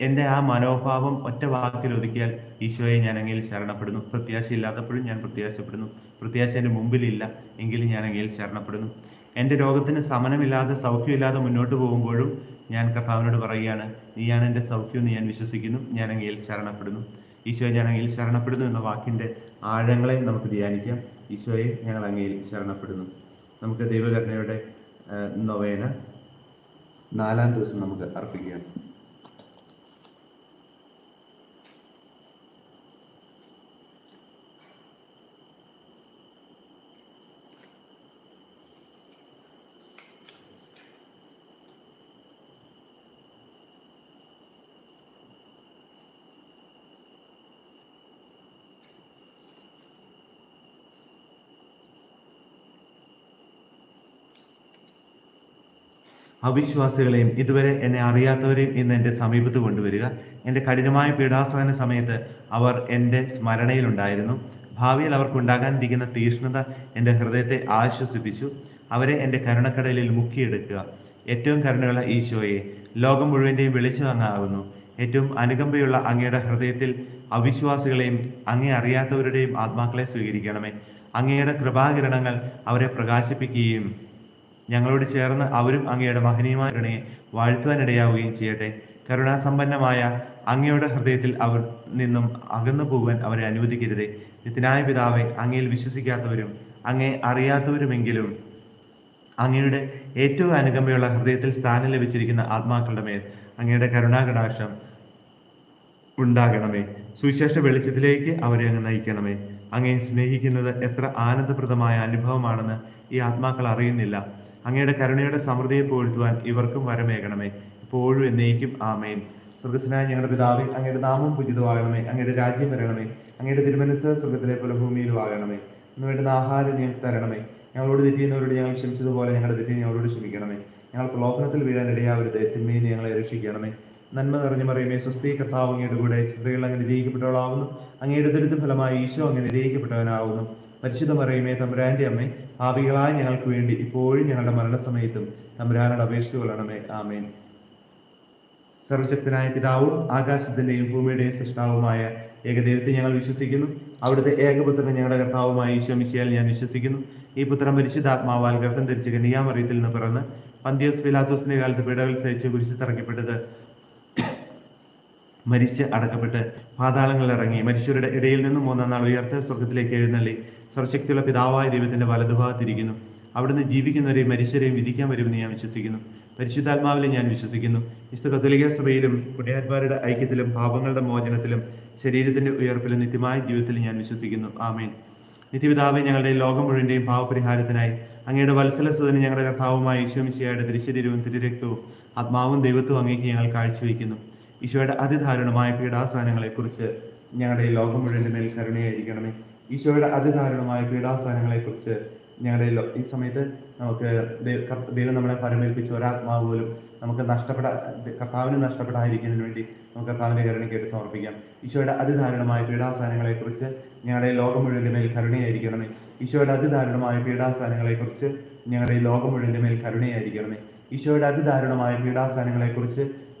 എന്റെ ആ മനോഭാവം ഒറ്റ വാക്കിൽ ഒതുക്കിയാൽ ഈശോയെ ഞാൻ അങ്ങയിൽ ശരണപ്പെടുന്നു. പ്രത്യാശയില്ലാത്തപ്പോഴും ഞാൻ പ്രത്യാശപ്പെടുന്നു. പ്രത്യാശ എന്റെ മുമ്പിലില്ല എങ്കിലും ഞാൻ അങ്ങയിൽ ശരണപ്പെടുന്നു. എന്റെ രോഗത്തിന് സമനമില്ലാതെ സൗഖ്യമില്ലാതെ മുന്നോട്ട് പോകുമ്പോഴും ഞാൻ കർത്താവിനോട് പറയുകയാണ് നീയാണ് എന്റെ സൗഖ്യം എന്ന് ഞാൻ വിശ്വസിക്കുന്നു. ഞാൻ അങ്ങയിൽ ശരണപ്പെടുന്നു. ഈശോയെ ഞാൻ അങ്ങയിൽ ശരണപ്പെടുന്നു എന്ന വാക്കിന്റെ ആഴങ്ങളെ നമുക്ക് ധ്യാനിക്കാം. ഈശോയെ ഞങ്ങൾ അങ്ങയിൽ ശരണപ്പെടുന്നു. നമുക്ക് ദൈവകരുണയുടെ നൊവേന നാലാം ദിവസം നമുക്ക് അർപ്പിക്കാം അവിശ്വാസികളെയും ഇതുവരെ എന്നെ അറിയാത്തവരെയും ഇന്ന് എന്റെ സമീപത്ത് കൊണ്ടുവരിക. എന്റെ കഠിനമായ പീഡാസഹന സമയത്ത് അവർ എന്റെ സ്മരണയിലുണ്ടായിരുന്നു. ഭാവിയിൽ അവർക്കുണ്ടാകാനിരിക്കുന്ന തീഷ്ണത എന്റെ ഹൃദയത്തെ ആശ്വസിപ്പിച്ചു. അവരെ എന്റെ കരുണക്കടലിൽ മുക്കിയെടുക്കുക. ഏറ്റവും കരുണയുള്ള ഈശോയെ ലോകം മുഴുവന്റെയും വെളിച്ചം അങ്ങാകുന്നു ഏറ്റവും അനുകമ്പയുള്ള അങ്ങയുടെ ഹൃദയത്തിൽ അവിശ്വാസികളെയും അങ്ങേ അറിയാത്തവരുടെയും ആത്മാക്കളെ സ്വീകരിക്കണമേ. അങ്ങയുടെ കൃപാകിരണങ്ങൾ അവരെ പ്രകാശിപ്പിക്കുകയും ഞങ്ങളോട് ചേർന്ന് അവരും അങ്ങയുടെ മഹനീയമായ വാഴ്ത്തുവാനിടയാവുകയും ചെയ്യട്ടെ. കരുണാസമ്പന്നമായ അങ്ങയുടെ ഹൃദയത്തിൽ അവർ നിന്നും അകന്നു പോകുവാൻ അവരെ അനുവദിക്കരുതേ. നിത്യനായ പിതാവെ അങ്ങയിൽ വിശ്വസിക്കാത്തവരും അങ്ങേ അറിയാത്തവരുമെങ്കിലും അങ്ങയുടെ ഏറ്റവും അനുകമ്പയുള്ള ഹൃദയത്തിൽ സ്ഥാനം ലഭിച്ചിരിക്കുന്ന ആത്മാക്കളുടെ മേൽ അങ്ങയുടെ കരുണാകടാക്ഷം ഉണ്ടാകണമേ. സുവിശേഷ വെളിച്ചത്തിലേക്ക് അവരെ അങ്ങ് നയിക്കണമേ. അങ്ങയെ സ്നേഹിക്കുന്നത് എത്ര ആനന്ദപ്രദമായ അനുഭവമാണെന്ന് ഈ ആത്മാക്കൾ അറിയുന്നില്ല. അങ്ങയുടെ കരുണയുടെ സമൃദ്ധിയെ പോഴ്ത്തുവാൻ ഇവർക്കും വരമേകണമേ. ഇപ്പോഴും എന്നേക്കും ആമേൻ. സ്വർഗസ്നായ ഞങ്ങളുടെ പിതാവേ അങ്ങയുടെ നാമം പൂജിതമാകണമേ. അങ്ങയുടെ രാജ്യം വരണമേ. അങ്ങയുടെ തിരുമനസ് സ്വർഗത്തിലെ പോലെ ഭൂമിയിലും ആകണമേ. ഇന്ന് വേണ്ടുന്ന ആഹാരം ഞങ്ങൾക്ക് തരണമേ. ഞങ്ങളോട് തെറ്റിയുന്നവരോട് ഞങ്ങൾ ക്ഷമിച്ചതുപോലെ ഞങ്ങളുടെ തെറ്റി ഞങ്ങളോട് ക്ഷമിക്കണമേ. ഞങ്ങൾ പ്രലോഭനത്തിൽ വീഴാൻ ഇടയാവരുത്. തിന്മയിൽ ഞങ്ങളെ രക്ഷിക്കണമേ. നന്മ നിറഞ്ഞു പറയുമേ സ്വസ്തി കർത്താവ് അങ്ങയുടെ കൂടെ സ്ത്രീകൾ അങ്ങനെ നിരയിക്കപ്പെട്ടവളാവുന്നു അങ്ങയുടെ ദുരിത ഫലമായി ഈശോ അങ്ങനെ നിരയിക്കപ്പെട്ടവനാവുന്നു പരിശുദ്ധ മറിയമേ തമ്പുരാന്റെ അമ്മേ ആവികളായ ഞങ്ങൾക്ക് വേണ്ടി ഇപ്പോഴും ഞങ്ങളുടെ മരണസമയത്തും തമ്പുരാനോട് അപേക്ഷിച്ചു കൊള്ളണമേ. ആമേൻ. സർവശക്തനായ പിതാവും ആകാശത്തിന്റെയും ഭൂമിയുടെയും സൃഷ്ടാവുമായ ഏകദൈവത്തെ ഞങ്ങൾ വിശ്വസിക്കുന്നു. അവിടുത്തെ ഏകപുത്രൻ ഞങ്ങളുടെ കർത്താവുമായി ഈശോ മിശിയാൽ ഞാൻ വിശ്വസിക്കുന്നു. ഈ പുത്രൻ പരിശുദ്ധാത്മാവാൽ ഗർഭം ധരിച്ച് കന്യാമറിയത്തിൽ നിന്ന് പിറന്ന് പന്തിയോസ് പിലാത്തോസിന്റെ കാലത്ത് പിടകൾ സഹിച്ച് കുരിശ് തറക്കപ്പെട്ടത് മരിച്ച് അടക്കപ്പെട്ട് പാതാളങ്ങളിൽ ഇറങ്ങി മരിച്ചവരുടെ ഇടയിൽ നിന്നും മൂന്നാം നാൾ ഉയർത്ത സ്വർഗത്തിലേക്ക് എഴുന്നള്ളി. സർവശക്തിയുള്ള പിതാവായ ദൈവത്തിന്റെ വലതുഭാഗത്തിരിക്കുന്നു. അവിടുന്ന് ജീവിക്കുന്നവരെയും മരിച്ചവരെയും വിധിക്കാൻ വരുമെന്ന് ഞാൻ വിശ്വസിക്കുന്നു. പരിശുദ്ധാത്മാവിലും ഞാൻ വിശ്വസിക്കുന്നു. വിശുദ്ധ കത്തോലിക സഭയിലും പുണ്യാത്മാരുടെ ഐക്യത്തിലും പാപങ്ങളുടെ മോചനത്തിലും ശരീരത്തിന്റെ ഉയർപ്പിലും നിത്യമായ ജീവിതത്തിലും ഞാൻ വിശ്വസിക്കുന്നു. ആമേൻ. നിത്യപിതാവെ ഞങ്ങളുടെ ലോകം മുഴുവന്റെയും പാവപരിഹാരത്തിനായി അങ്ങയുടെ വത്സല സുതന് ഞങ്ങളുടെ കർത്താവുമായ ഈശോമിശിയായുടെ തിരുശരീരവും തിരുരക്തവും ആത്മാവും ദൈവത്വവും അങ്ങേക്ക് ഞങ്ങൾ കാഴ്ചവെക്കുന്നു ഈശോയുടെ അതിദാരുണമായ പീഡാസനങ്ങളെക്കുറിച്ച് ഞങ്ങളുടെ ഈ ലോകം മുഴുവന്റെ മേൽ കരുണയായിരിക്കണമേ. ഈശോയുടെ അതിദാരുണമായ പീഡാസനങ്ങളെക്കുറിച്ച് ഞങ്ങളുടെ ഈ സമയത്ത് നമുക്ക് ദൈവ- നമ്മളെ പരമേൽപ്പിച്ച ഒരാത്മാവ് പോലും നമുക്ക് നഷ്ടപ്പെടാ കർത്താവിന് നഷ്ടപ്പെടാതിരിക്കുന്നതിന് വേണ്ടി നമുക്ക് കർത്താവിന്റെ കരുണയ്ക്കായിട്ട് സമർപ്പിക്കാം. ഈശോയുടെ അതിദാരുണമായ പീഡാസനങ്ങളെക്കുറിച്ച് ഞങ്ങളുടെ ലോകം മുഴുവന്റെ മേൽ കരുണയായിരിക്കണമേ. ഈശോയുടെ അതിദാരുണമായ പീഡാസനങ്ങളെക്കുറിച്ച് ഞങ്ങളുടെ ലോകം മുഴുവന്റെ മേൽ കരുണയായിരിക്കണമേ. ഈശോയുടെ അതിദാരുണമായ പീഡാസനങ്ങളെക്കുറിച്ച്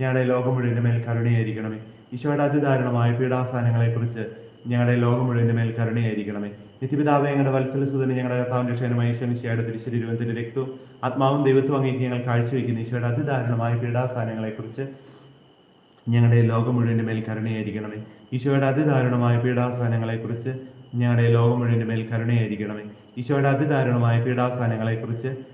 ഞങ്ങളുടെ ലോകം മുഴുവന്റെ മേൽ കരുണയായിരിക്കണമേ. ഈശോയുടെ അതിദാരുണമായ പീഡാസ്ഥാനങ്ങളെക്കുറിച്ച് ഞങ്ങളുടെ ലോകം മുഴുവന്റെ മേൽ കരുണയായിരിക്കണമേ. നിത്യപിതാവെ ഞങ്ങളുടെ വത്സലസുതന് ഞങ്ങളുടെ കർത്താവിന്റെ ക്ഷേമമായ ഈശ്വനിശയുടെ തിരുശരീരത്തിന്റെ രക്തവും ആത്മാവും ദൈവത്വം അങ്ങേക്ക് ഞങ്ങൾ കാഴ്ചവെക്കുന്ന ഈശോയുടെ അതിദാരുണമായ പീഡാസ്ഥാനങ്ങളെക്കുറിച്ച് ഞങ്ങളുടെ ലോകം മുഴുവന്റെ മേൽ കരുണയായിരിക്കണമേ. ഈശോയുടെ അതിദാരുണമായ പീഡാസ്ഥാനങ്ങളെക്കുറിച്ച് ഞങ്ങളുടെ ലോകം മുഴുവന്റെ മേൽ കരുണയായിരിക്കണമേ. ഈശോയുടെ അതിദാരുണമായ പീഡാസനങ്ങളെക്കുറിച്ച്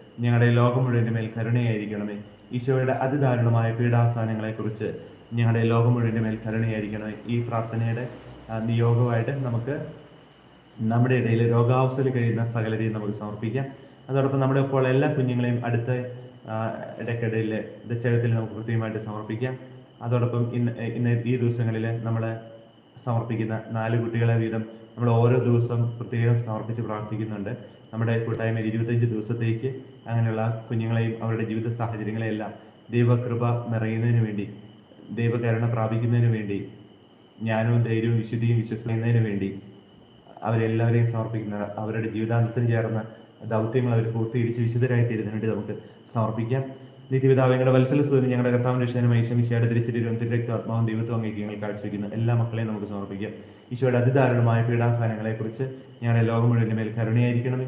ഞങ്ങളുടെ ലോകം മുഴുവന്റെ മേൽ കരുണയായിരിക്കണമേ. ഈശോയുടെ അതിദാരുണമായ പീഡാസ്ഥാനങ്ങളെക്കുറിച്ച് ഞങ്ങളുടെ ലോകം മുഴുവന്റെ മേൽ കരുണയായിരിക്കണമേ. ഈ പ്രാർത്ഥനയുടെ നിയോഗമായിട്ട് നമുക്ക് നമ്മുടെ ഇടയിൽ രോഗാവസ്ഥയിൽ കഴിയുന്ന സകലരെയും നമുക്ക് സമർപ്പിക്കാം. അതോടൊപ്പം നമ്മുടെ ഇപ്പോൾ എല്ലാ കുഞ്ഞുങ്ങളെയും അടുത്ത ഇടയ്ക്കിടയിൽ ദശകത്തിൽ നമുക്ക് കൃത്യമായിട്ട് സമർപ്പിക്കാം. അതോടൊപ്പം ഇന്ന് ഇന്ന് ഈ ദിവസങ്ങളിൽ നമ്മൾ സമർപ്പിക്കുന്ന നാല് കുട്ടികളെ വീതം നമ്മൾ ഓരോ ദിവസം പ്രത്യേകം സമർപ്പിച്ച് പ്രാർത്ഥിക്കുന്നുണ്ട്. നമ്മുടെ കൂട്ടായ്മയിൽ ഇരുപത്തഞ്ച് ദിവസത്തേക്ക് അങ്ങനെയുള്ള കുഞ്ഞുങ്ങളെയും അവരുടെ ജീവിത സാഹചര്യങ്ങളെയെല്ലാം ദൈവകൃപ നിറയുന്നതിന് വേണ്ടി ദൈവകരുണ പ്രാപിക്കുന്നതിന് വേണ്ടി ജ്ഞാനവും ധൈര്യവും വിശുദ്ധിയും വിശ്വസിക്കുന്നതിന് വേണ്ടി അവരെല്ലാവരെയും സമർപ്പിക്കുന്ന അവരുടെ ജീവിതാനുസരിച്ച് ചേർന്ന ദൗത്യങ്ങൾ അവർ പൂർത്തീകരിച്ച് വിശുദ്ധരായി തീരുന്നതിന് വേണ്ടി നമുക്ക് സമർപ്പിക്കാം. നിത്യപിതാവ് വത്സല സുഖം ഞങ്ങളുടെ കർത്താവിന്റെ രക്ഷനും ഈശ്വമിശയുടെ തിരിച്ചിരും തിരക്ക് ആത്മാവും ദൈവത്വം അങ്ങേക്ക് ഞങ്ങൾ കാഴ്ചവെക്കുന്ന. എല്ലാ മക്കളെയും നമുക്ക് സമർപ്പിക്കാം. ഈശോയുടെ അതിദാരുണമായ പീഡാസാനങ്ങളെക്കുറിച്ച് ഞങ്ങളുടെ ലോകം മുഴുവന്റെ മേൽ കരുണയായിരിക്കണമേ.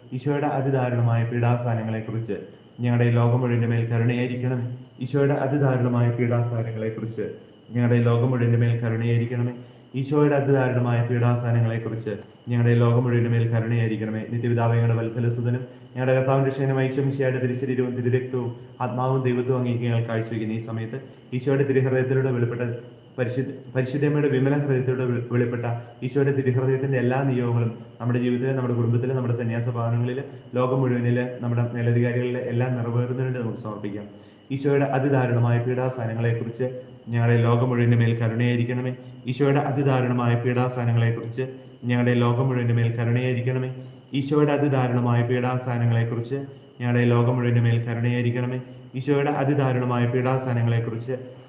ഈശോയുടെ അതിദാരുണമായ പീഡാസാനങ്ങളെക്കുറിച്ച് ഞങ്ങളുടെ ലോകം മുഴുവന്റെ മേൽ കരുണയായിരിക്കണമേ. ഈശോയുടെ അതിദാരുണമായ പീഡാസാനങ്ങളെക്കുറിച്ച് ഞങ്ങളുടെ ലോകം മുഴുവന്റെ മേൽ കരുണയായിരിക്കണമേ. ഈശോയുടെ അതിദാരുണമായ പീഡാസാനങ്ങളെക്കുറിച്ച് ഞങ്ങളുടെ ലോകം മുഴുവന്റെ മേൽ കരുണയായിരിക്കണമേ. നിത്യപിതാവങ്ങളുടെ വത്സലസുതനും ഞങ്ങളുടെ കർത്താവിന്റെ രക്ഷകനും ഐശ്വമിശയുടെ തിരുശരീരവും തിരുരക്തവും ആത്മാവും ദൈവത്വവും ഞങ്ങൾ കാഴ്ചവെക്കുന്ന ഈ സമയത്ത് ഈശോയുടെ തിരുഹൃദയത്തിലൂടെ വെളിപ്പെട്ട പരിശുദ്ധ പരിശുദ്ധമ്മയുടെ വിമല ഹൃദയത്തോട് വെളിപ്പെട്ട ഈശോയുടെ തിരുഹൃദയത്തിന്റെ എല്ലാ നിയോഗങ്ങളും നമ്മുടെ ജീവിതത്തിലെ നമ്മുടെ കുടുംബത്തിലെ നമ്മുടെ സന്യാസ ഭവനങ്ങളിൽ ലോകം മുഴുവനിൽ നമ്മുടെ മേലധികാരികളിലെ എല്ലാം നിറവേറുന്നതിന് നമുക്ക് സമർപ്പിക്കാം. ഈശോയുടെ അതിദാരുണമായ പീഡാസ്ഥാനങ്ങളെക്കുറിച്ച് ഞങ്ങളുടെ ലോകം മുഴുവന്റെ മേൽ കരുണയായിരിക്കണമേ. ഈശോയുടെ അതിദാരുണമായ പീഡാസ്ഥാനങ്ങളെക്കുറിച്ച് ഞങ്ങളുടെ ലോകം മുഴുവന്റെ മേൽ കരുണയായിരിക്കണമേ. ഈശോയുടെ അതിദാരുണമായ പീഡാസ്ഥാനങ്ങളെക്കുറിച്ച് ഞങ്ങളുടെ ലോകം മുഴുവന്റെ മേൽ കരുണയായിരിക്കണമേ. ഈശോയുടെ അതിദാരുണമായ പീഡാസ്ഥാനങ്ങളെക്കുറിച്ച്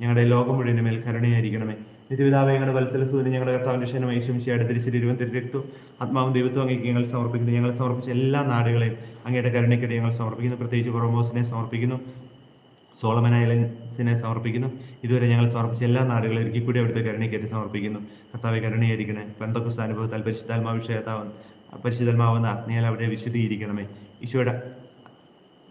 ഞങ്ങളുടെ ലോകം മുഴുവനും മേൽ കരുണയായിരിക്കണമേ. നിത്യപിതാവേ ഞങ്ങളുടെ വത്സലസൂര്യൻ ഞങ്ങളുടെ കർത്താവിന്റെ ഐശ്വംശിയായിട്ട് ഐശ്വമിശയുടെ തിരിശരീരവും തിരക്തവും ആത്മാവും ദൈവത്വം അങ്ങേക്ക് ഞങ്ങൾ സമർപ്പിക്കുന്നു. ഞങ്ങൾ സമർപ്പിച്ച എല്ലാ നാടുകളെയും അങ്ങയുടെ കരുണയ്ക്കിടെ ഞങ്ങൾ സമർപ്പിക്കുന്നു. പ്രത്യേകിച്ച് കൊറോമോസിനെ സമർപ്പിക്കുന്നു. സോളമൻ ഐലൻസിനെ സമർപ്പിക്കുന്നു. ഇതുവരെ ഞങ്ങൾ സമർപ്പിച്ച എല്ലാ നാടുകളും ഒരിക്കൽ കൂടി അവിടുത്തെ കരുണയ്ക്കേറ്റ് സമർപ്പിക്കുന്നു. കർത്താവെ കരുണയായിരിക്കണേ പെന്തക്കുസ് അനുഭവത്താൽ പരിശുദ്ധാത്മാവിഷയത്താവൻ പരിശുദ്ധാത്മാവെന്ന അഗ്നിയാൽ അവിടെ വിശുദ്ധീകരിക്കണമേ. ഈശോയുടെ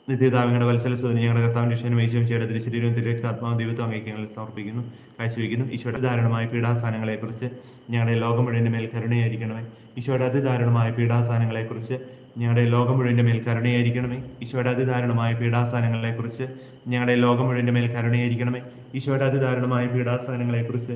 നിത്യതാവിങ്ങളുടെ വത്സല സുധനി ഞങ്ങളുടെ കർത്താവിന്റെ ഇഷ്ടനും ഈശോയുടെ തിരുശരീരവും തിരക്ക് ആത്മാവ് ദൈവത്വം അങ്ങേക്ക് ഞങ്ങൾ സമർപ്പിക്കുന്നു കാഴ്ചവെക്കുന്നു ഈശോയുടെ ദാരുണമായ പീഡാസ്ഥാനങ്ങളെക്കുറിച്ച് ഞങ്ങളുടെ ലോകം മുഴുവന്റെ മേൽ കരുണയായിരിക്കണമേ. ഈശോയുടെ അതിദാരുണമായ പീഡാസ്ഥാനങ്ങളെക്കുറിച്ച് ഞങ്ങളുടെ ലോകം മുഴുവന്റെ മേൽ കരുണയായിരിക്കണമേ. ഈശോയുടെ അതിദാരുണമായ പീഡാസ്ഥാനങ്ങളെക്കുറിച്ച് ഞങ്ങളുടെ ലോകം മുഴുവന്റെ മേൽ കരുണയായിരിക്കണമേ. ഈശോയുടെ അതിദാരുണമായ പീഡാസ്ഥാനങ്ങളെക്കുറിച്ച്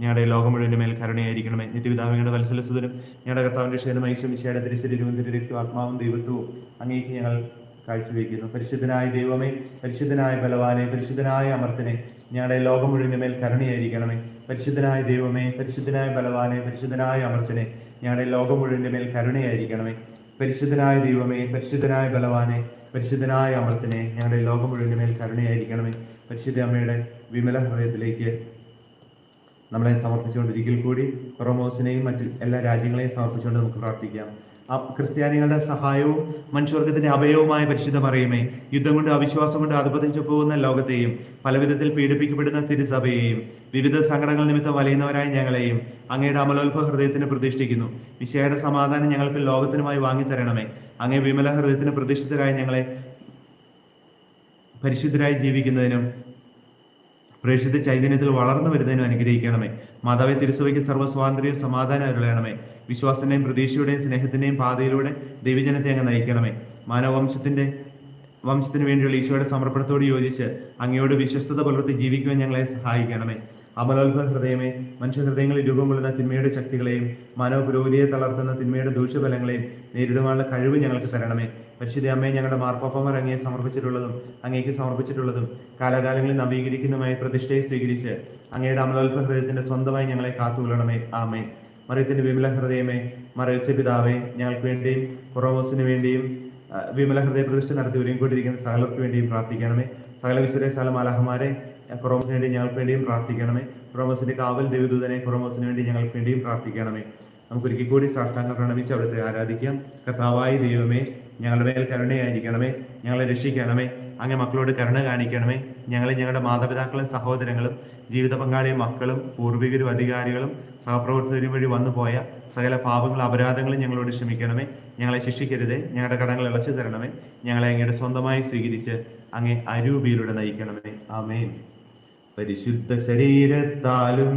ഞങ്ങളുടെ ലോകം മുഴുവന്റെ മേൽ കരുണയായിരിക്കണമേ. നിത്യപിതാവിങ്ങളുടെ വത്സലസുതനും ഞങ്ങളുടെ കർത്താവിന്റെ ക്ഷേമ ഈശ്വമിശയുടെ തിരുശരീരവും തിരുരക്തവും ആത്മാവും ദൈവത്വവും അങ്ങേക്ക് ഞങ്ങൾ കാഴ്ചവെക്കുന്നു. പരിശുദ്ധനായ ദൈവമേ പരിശുദ്ധനായ ബലവാനെ പരിശുദ്ധനായ അമർത്തനെ ഞങ്ങളുടെ ലോകം മുഴുവന്റെ മേൽ കരുണയായിരിക്കണമേ. പരിശുദ്ധനായ ദൈവമേ പരിശുദ്ധനായ ബലവാനെ പരിശുദ്ധനായ അമർത്തനെ ഞങ്ങളുടെ ലോകം മുഴുവന്റെ മേൽ കരുണയായിരിക്കണമേ. പരിശുദ്ധനായ ദൈവമേ പരിശുദ്ധനായ ബലവാനെ പരിശുദ്ധനായ അമർത്തനെ ഞങ്ങളുടെ ലോകം മുഴുവന്റെ മേൽ കരുണയായിരിക്കണമേ. പരിശുദ്ധ അമ്മയുടെ വിമല ഹൃദയത്തിലേക്ക് നമ്മളെ സമർപ്പിച്ചുകൊണ്ട് ഒരിക്കൽ കൂടി കൊറോമോസിനെയും മറ്റ് എല്ലാ രാജ്യങ്ങളെയും സമർപ്പിച്ചുകൊണ്ട് നമുക്ക് പ്രാർത്ഥിക്കാം. ആ ക്രിസ്ത്യാനികളുടെ സഹായവും മനുഷ്യവർഗത്തിന്റെ അഭയവുമായ പരിശുദ്ധ പറയുമേ യുദ്ധം കൊണ്ട് അവിശ്വാസം കൊണ്ട് അധിപതിച്ചു പോകുന്ന ലോകത്തെയും പലവിധത്തിൽ പീഡിപ്പിക്കപ്പെടുന്ന തിരുസഭയെയും വിവിധ സങ്കടങ്ങൾ നിമിത്തം വലയുന്നവരായ ഞങ്ങളെയും അങ്ങയുടെ അമലോത്ഭ ഹൃദയത്തിന് പ്രതിഷ്ഠിക്കുന്നു. വിശയുടെ സമാധാനം ഞങ്ങൾക്ക് ലോകത്തിനുമായി വാങ്ങിത്തരണമേ. അങ്ങേ വിമല ഹൃദയത്തിന് പ്രതിഷ്ഠിതരായ ഞങ്ങളെ പരിശുദ്ധരായി ജീവിക്കുന്നതിനും പ്രേക്ഷിത ചൈതന്യത്തിൽ വളർന്നു വരുന്നതിനും അനുഗ്രഹിക്കണമേ. മാതാവെ തിരുസഭയ്ക്ക് സർവസ്വാതന്ത്ര്യവും സമാധാനം അരുളണമേ. വിശ്വാസത്തിന്റെയും പ്രതീക്ഷയുടെയും സ്നേഹത്തിന്റെയും പാതയിലൂടെ ദൈവജനത്തെ അങ്ങ് നയിക്കണമേ. മാനവവംശത്തിന്റെ വംശത്തിന് വേണ്ടിയുള്ള ഈശോയുടെ സമർപ്പണത്തോട് യോജിച്ച് അങ്ങയോട് വിശ്വസ്തത പുലർത്തി ജീവിക്കുവാൻ ഞങ്ങളെ സഹായിക്കണമേ. അമലോത്ഭ ഹൃദയമേ മനുഷ്യ ഹൃദയങ്ങളിൽ രൂപം കൊള്ളുന്ന തിന്മയുടെ ശക്തികളെയും മാനവ പുരോഗതിയെ തളർത്തുന്ന തിന്മയുടെ ദൂഷ്യഫലങ്ങളെയും നേരിടുവാനുള്ള കഴിവ് ഞങ്ങൾക്ക് തരണമേ. പരിശുദ്ധ അമ്മയെ ഞങ്ങളുടെ മാർപ്പാപ്പമാർ അങ്ങേ സമർപ്പിച്ചിട്ടുള്ളതും അങ്ങേക്ക് സമർപ്പിച്ചിട്ടുള്ളതും കാലാകാലങ്ങളിൽ നവീകരിക്കുന്നതുമായ പ്രതിഷ്ഠയെ സ്വീകരിച്ച് അങ്ങയുടെ അമലോത്ഭ ഹൃദയത്തിന്റെ സ്വന്തമായി ഞങ്ങളെ കാത്തുകൊള്ളണമേ. ആമേ മറിയത്തിന്റെ വിമല ഹൃദയമേ മറയസ്യ പിതാവേ ഞങ്ങൾക്ക് വേണ്ടിയും കൊറോമോസിന് വേണ്ടിയും വിമല ഹൃദയ പ്രതിഷ്ഠ നടത്തി ഒരുങ്ങിക്കൊണ്ടിരിക്കുന്ന സകലർക്ക് വേണ്ടിയും പ്രാർത്ഥിക്കണമേ. സകല വിശ്വരെ സകല മാലാഹമാരെ കൊറോമസിന് വേണ്ടി ഞങ്ങൾക്ക് വേണ്ടിയും പ്രാർത്ഥിക്കണമേ. കൊറോമസിന്റെ കാവൽ ദേവദൂതനെ കൊറോമസിന് വേണ്ടി ഞങ്ങൾക്ക് വേണ്ടിയും പ്രാർത്ഥിക്കണമേ. നമുക്ക് ഒരിക്കൽ കൂടി സാഷ്ടാംഗം പ്രണമിച്ച് അവിടുത്തെ ആരാധിക്കാം. കർത്താവായി ദൈവമേ ഞങ്ങളുടെ മേൽ കരുണയായിരിക്കണമേ. ഞങ്ങളെ രക്ഷിക്കണമേ. അങ്ങനെ മക്കളോട് കരുണ കാണിക്കണമേ. ഞങ്ങളെ ഞങ്ങളുടെ മാതാപിതാക്കളും സഹോദരങ്ങളും ജീവിത പങ്കാളിയും മക്കളും പൂർവികരും അധികാരികളും സഹപ്രവർത്തകരും വഴി വന്നുപോയ സകല പാപങ്ങളും അപരാധങ്ങളും ഞങ്ങളോട് ക്ഷമിക്കണമേ. ഞങ്ങളെ ശിക്ഷിക്കരുതേ. ഞങ്ങളുടെ കടങ്ങൾ ഇളച്ചു തരണമേ. ഞങ്ങളെ അങ്ങയുടെ സ്വന്തമായി സ്വീകരിച്ച് അങ്ങേ അരൂപിയിലൂടെ നയിക്കണമേ. ആമേൻ. പരിശുദ്ധ ശരീരത്താലും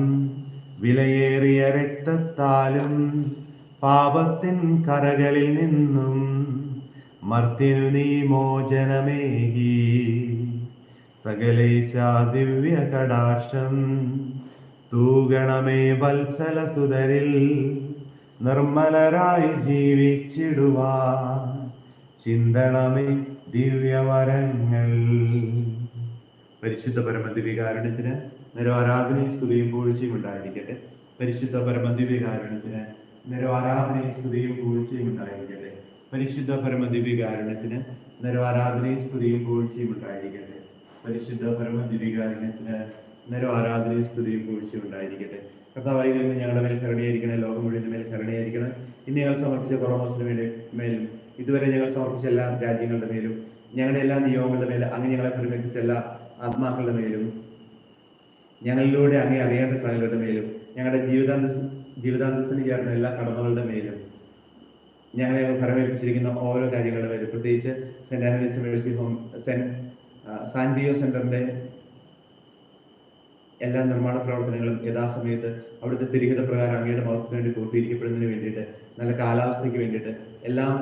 വിലയേറിയ രക്തത്താലും പാപത്തിൻ കറകളിൽ നിന്നും മർത്തിനു നീ മോചനമേകി. സകലേശ ദിവ്യ കടാക്ഷം തൂകണമേ വത്സല സുതരിൽ നിർമ്മലരായി ജീവിച്ചിടുവാ ചിന്തണമേ ദിവ്യവരങ്ങൾ. പരിശുദ്ധ പരമദിവികാരണത്തിന് നിരവാരാധനയും സ്തുതിയും പൂഴ്ചയും ഉണ്ടായിരിക്കട്ടെ. പരിശുദ്ധ പരമദിവികാരണത്തിന് നിരവാരാധനയും സ്തുതിയും പൂഴ്ചയും ഉണ്ടായിരിക്കട്ടെ. പരിശുദ്ധ പരമദിവികാരണത്തിന് നിരവാരാധനയും സ്തുതിയും പൂഴ്ചയും ഉണ്ടായിരിക്കട്ടെ. പരിശുദ്ധ പരമദിവികാരണത്തിന് നിരവാരാധനയും സ്തുതിയും പൂഴ്ചയും ഉണ്ടായിരിക്കട്ടെ. കർത്താവായി ഞങ്ങളുടെ മേൽ കരുണയായിരിക്കണേ. ലോകം മുഴുവൻ മേൽ കരുണയായിരിക്കണം. ഇന്ന് ഞങ്ങൾ സമർപ്പിച്ച വേണ്ടി മേലും ഇതുവരെ ഞങ്ങൾ സമർപ്പിച്ച എല്ലാ രാജ്യങ്ങളുടെ മേലും ഞങ്ങളുടെ എല്ലാ നിയോഗങ്ങളുടെ മേലും അങ്ങ് ഞങ്ങളെ പരിഗണിച്ച എല്ലാ ആത്മാക്കളുടെ മേലും ഞങ്ങളിലൂടെ അങ്ങേ അറിയേണ്ട സകലരുടെ മേലും ഞങ്ങളുടെ ജീവിതാന്ത ജീവിതാന്തസ്സിന് ചേർന്ന എല്ലാ കടമകളുടെ മേലും ഞങ്ങളെ ഭരമേൽപ്പിച്ചിരിക്കുന്ന ഓരോ കാര്യങ്ങളുടെ മേലും. പ്രത്യേകിച്ച് Saint Antony's Mercy Home Saint സാൻഡിയോ സെന്ററിന്റെ എല്ലാ നിർമ്മാണ പ്രവർത്തനങ്ങളും യഥാസമയത്ത് അവിടുത്തെ തിരിഹിത പ്രകാരം അങ്ങയുടെ മതത്തിന് വേണ്ടി പൂർത്തീകരിക്കപ്പെടുന്നതിന് വേണ്ടിയിട്ട് നല്ല കാലാവസ്ഥയ്ക്ക് വേണ്ടിയിട്ട് എല്ലാം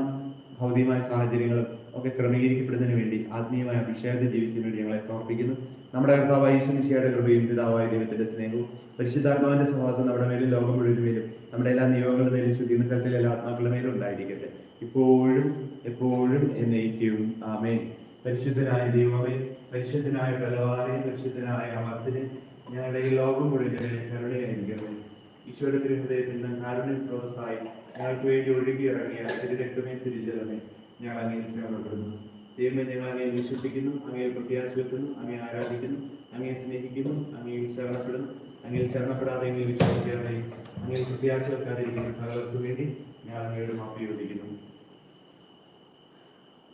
ഭൗതികമായ സാഹചര്യങ്ങളും ഒക്കെ ക്രമീകരിക്കപ്പെടുന്നതിന് വേണ്ടി ആത്മീയമായ അഭിഷേകത്തെ ജീവിക്കുന്നതിന് വേണ്ടി ഞങ്ങളെ സമർപ്പിക്കുന്നു. നമ്മുടെ കർത്താവ് ഈശ്വനിശയുടെ കൃപയും പിതാവായ ദൈവത്തിന്റെ സ്നേഹവും പരിശുദ്ധാത്മാവിന്റെ സഹവാസം നമ്മുടെ മേലും ലോകം മുഴുവൻ മേലും നമ്മുടെ എല്ലാ നിയോഗങ്ങളുടെ മേലും ശുദ്ധീകരണ സ്ഥലത്തിലെ എല്ലാ ആത്മാക്കളുടെ മേലും ഉണ്ടായിരിക്കട്ടെ. ഇപ്പോഴും എപ്പോഴും എന്നേക്കും. ആമേ പരിശുദ്ധനായ ദൈവമേ പരിശുദ്ധനായ ബലവാനെ പരിശുദ്ധനായ അമർത്തിനെ ഞങ്ങളുടെ ഈ ലോകം മുഴുവൻ കരുണയായിരിക്കട്ടെ. ഈശോയുടെ തിരുഹൃദയത്തിൽ നിന്ന് കാരുണ്യ സ്രോതസ്സായി ഞങ്ങൾക്ക് വേണ്ടി ഒഴുകി ഇറങ്ങിയ തിരു രക്തമേ തിരിച്ചലമേ ഞങ്ങൾ അങ്ങനെ സ്നേഹപ്പെടുന്നു. ദൈവമേ ഞങ്ങൾ അങ്ങനെ വിശ്വസിക്കുന്നു അങ്ങനെ പ്രത്യാശ വെക്കുന്നു അങ്ങനെ ആരാധിക്കുന്നു അങ്ങനെ സ്നേഹിക്കുന്നു അങ്ങനെ ശരണപ്പെടുന്നു അങ്ങനെ ശരണപ്പെടാതെ അങ്ങനെ വിശ്വസിക്കാതെ അങ്ങനെ പ്രത്യാശ വെക്കാതിരിക്കുന്ന സകലർക്ക് വേണ്ടി ഞങ്ങൾ അങ്ങയുടെ മാപ്പി ചോദിക്കുന്നു.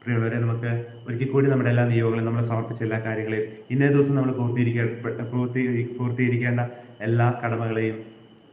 പ്രിയമുള്ളവരെ നമുക്ക് ഒരിക്കൽ കൂടി നമ്മുടെ എല്ലാ നിയോഗങ്ങളും നമ്മൾ സമർപ്പിച്ച എല്ലാ കാര്യങ്ങളെയും ഇന്നേ ദിവസം നമ്മൾ പൂർത്തീകരിക്ക പൂർത്തി പൂർത്തീകരിക്കേണ്ട എല്ലാ കടമകളെയും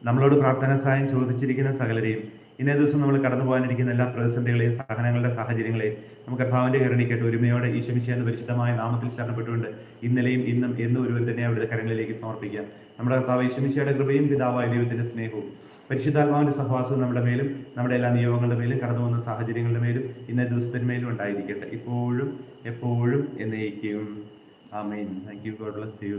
നമ്മളോട് പ്രാർത്ഥന സഹായം ചോദിച്ചിരിക്കുന്ന സകലരെയും ഇന്നേ ദിവസം നമ്മൾ കടന്നു പോകാനിരിക്കുന്ന എല്ലാ പ്രതിസന്ധികളെയും സഹനങ്ങളുടെ സാഹചര്യങ്ങളെയും നമുക്ക് കർത്താവിന്റെ കരുണിക്കട്ടെ ഒരുമയോടെ ഈശമിശ എന്ന പരിശുദ്ധമായ നാമത്തിൽ ശരണപ്പെട്ടുകൊണ്ട് ഇന്നലെയും ഇന്നും എന്നും ഒരുവൻ തന്നെ അവരുടെ കരങ്ങളിലേക്ക് സമർപ്പിക്കാം. നമ്മുടെ കർത്താവ് ഈശമിശയുടെ കൃപയും പിതാവായ ദൈവത്തിന്റെ സ്നേഹവും പരിശുദ്ധാത്മാവിന്റെ സഹവാസവും നമ്മുടെ മേലും നമ്മുടെ എല്ലാ നിയോഗങ്ങളുടെ മേലും കടന്നു വന്ന സാഹചര്യങ്ങളുടെ മേലും ഇന്നേ ദിവസത്തിന് മേലും ഉണ്ടായിരിക്കട്ടെ. ഇപ്പോഴും എപ്പോഴും എന്നേക്കും. ആമേൻ. Thank you God bless you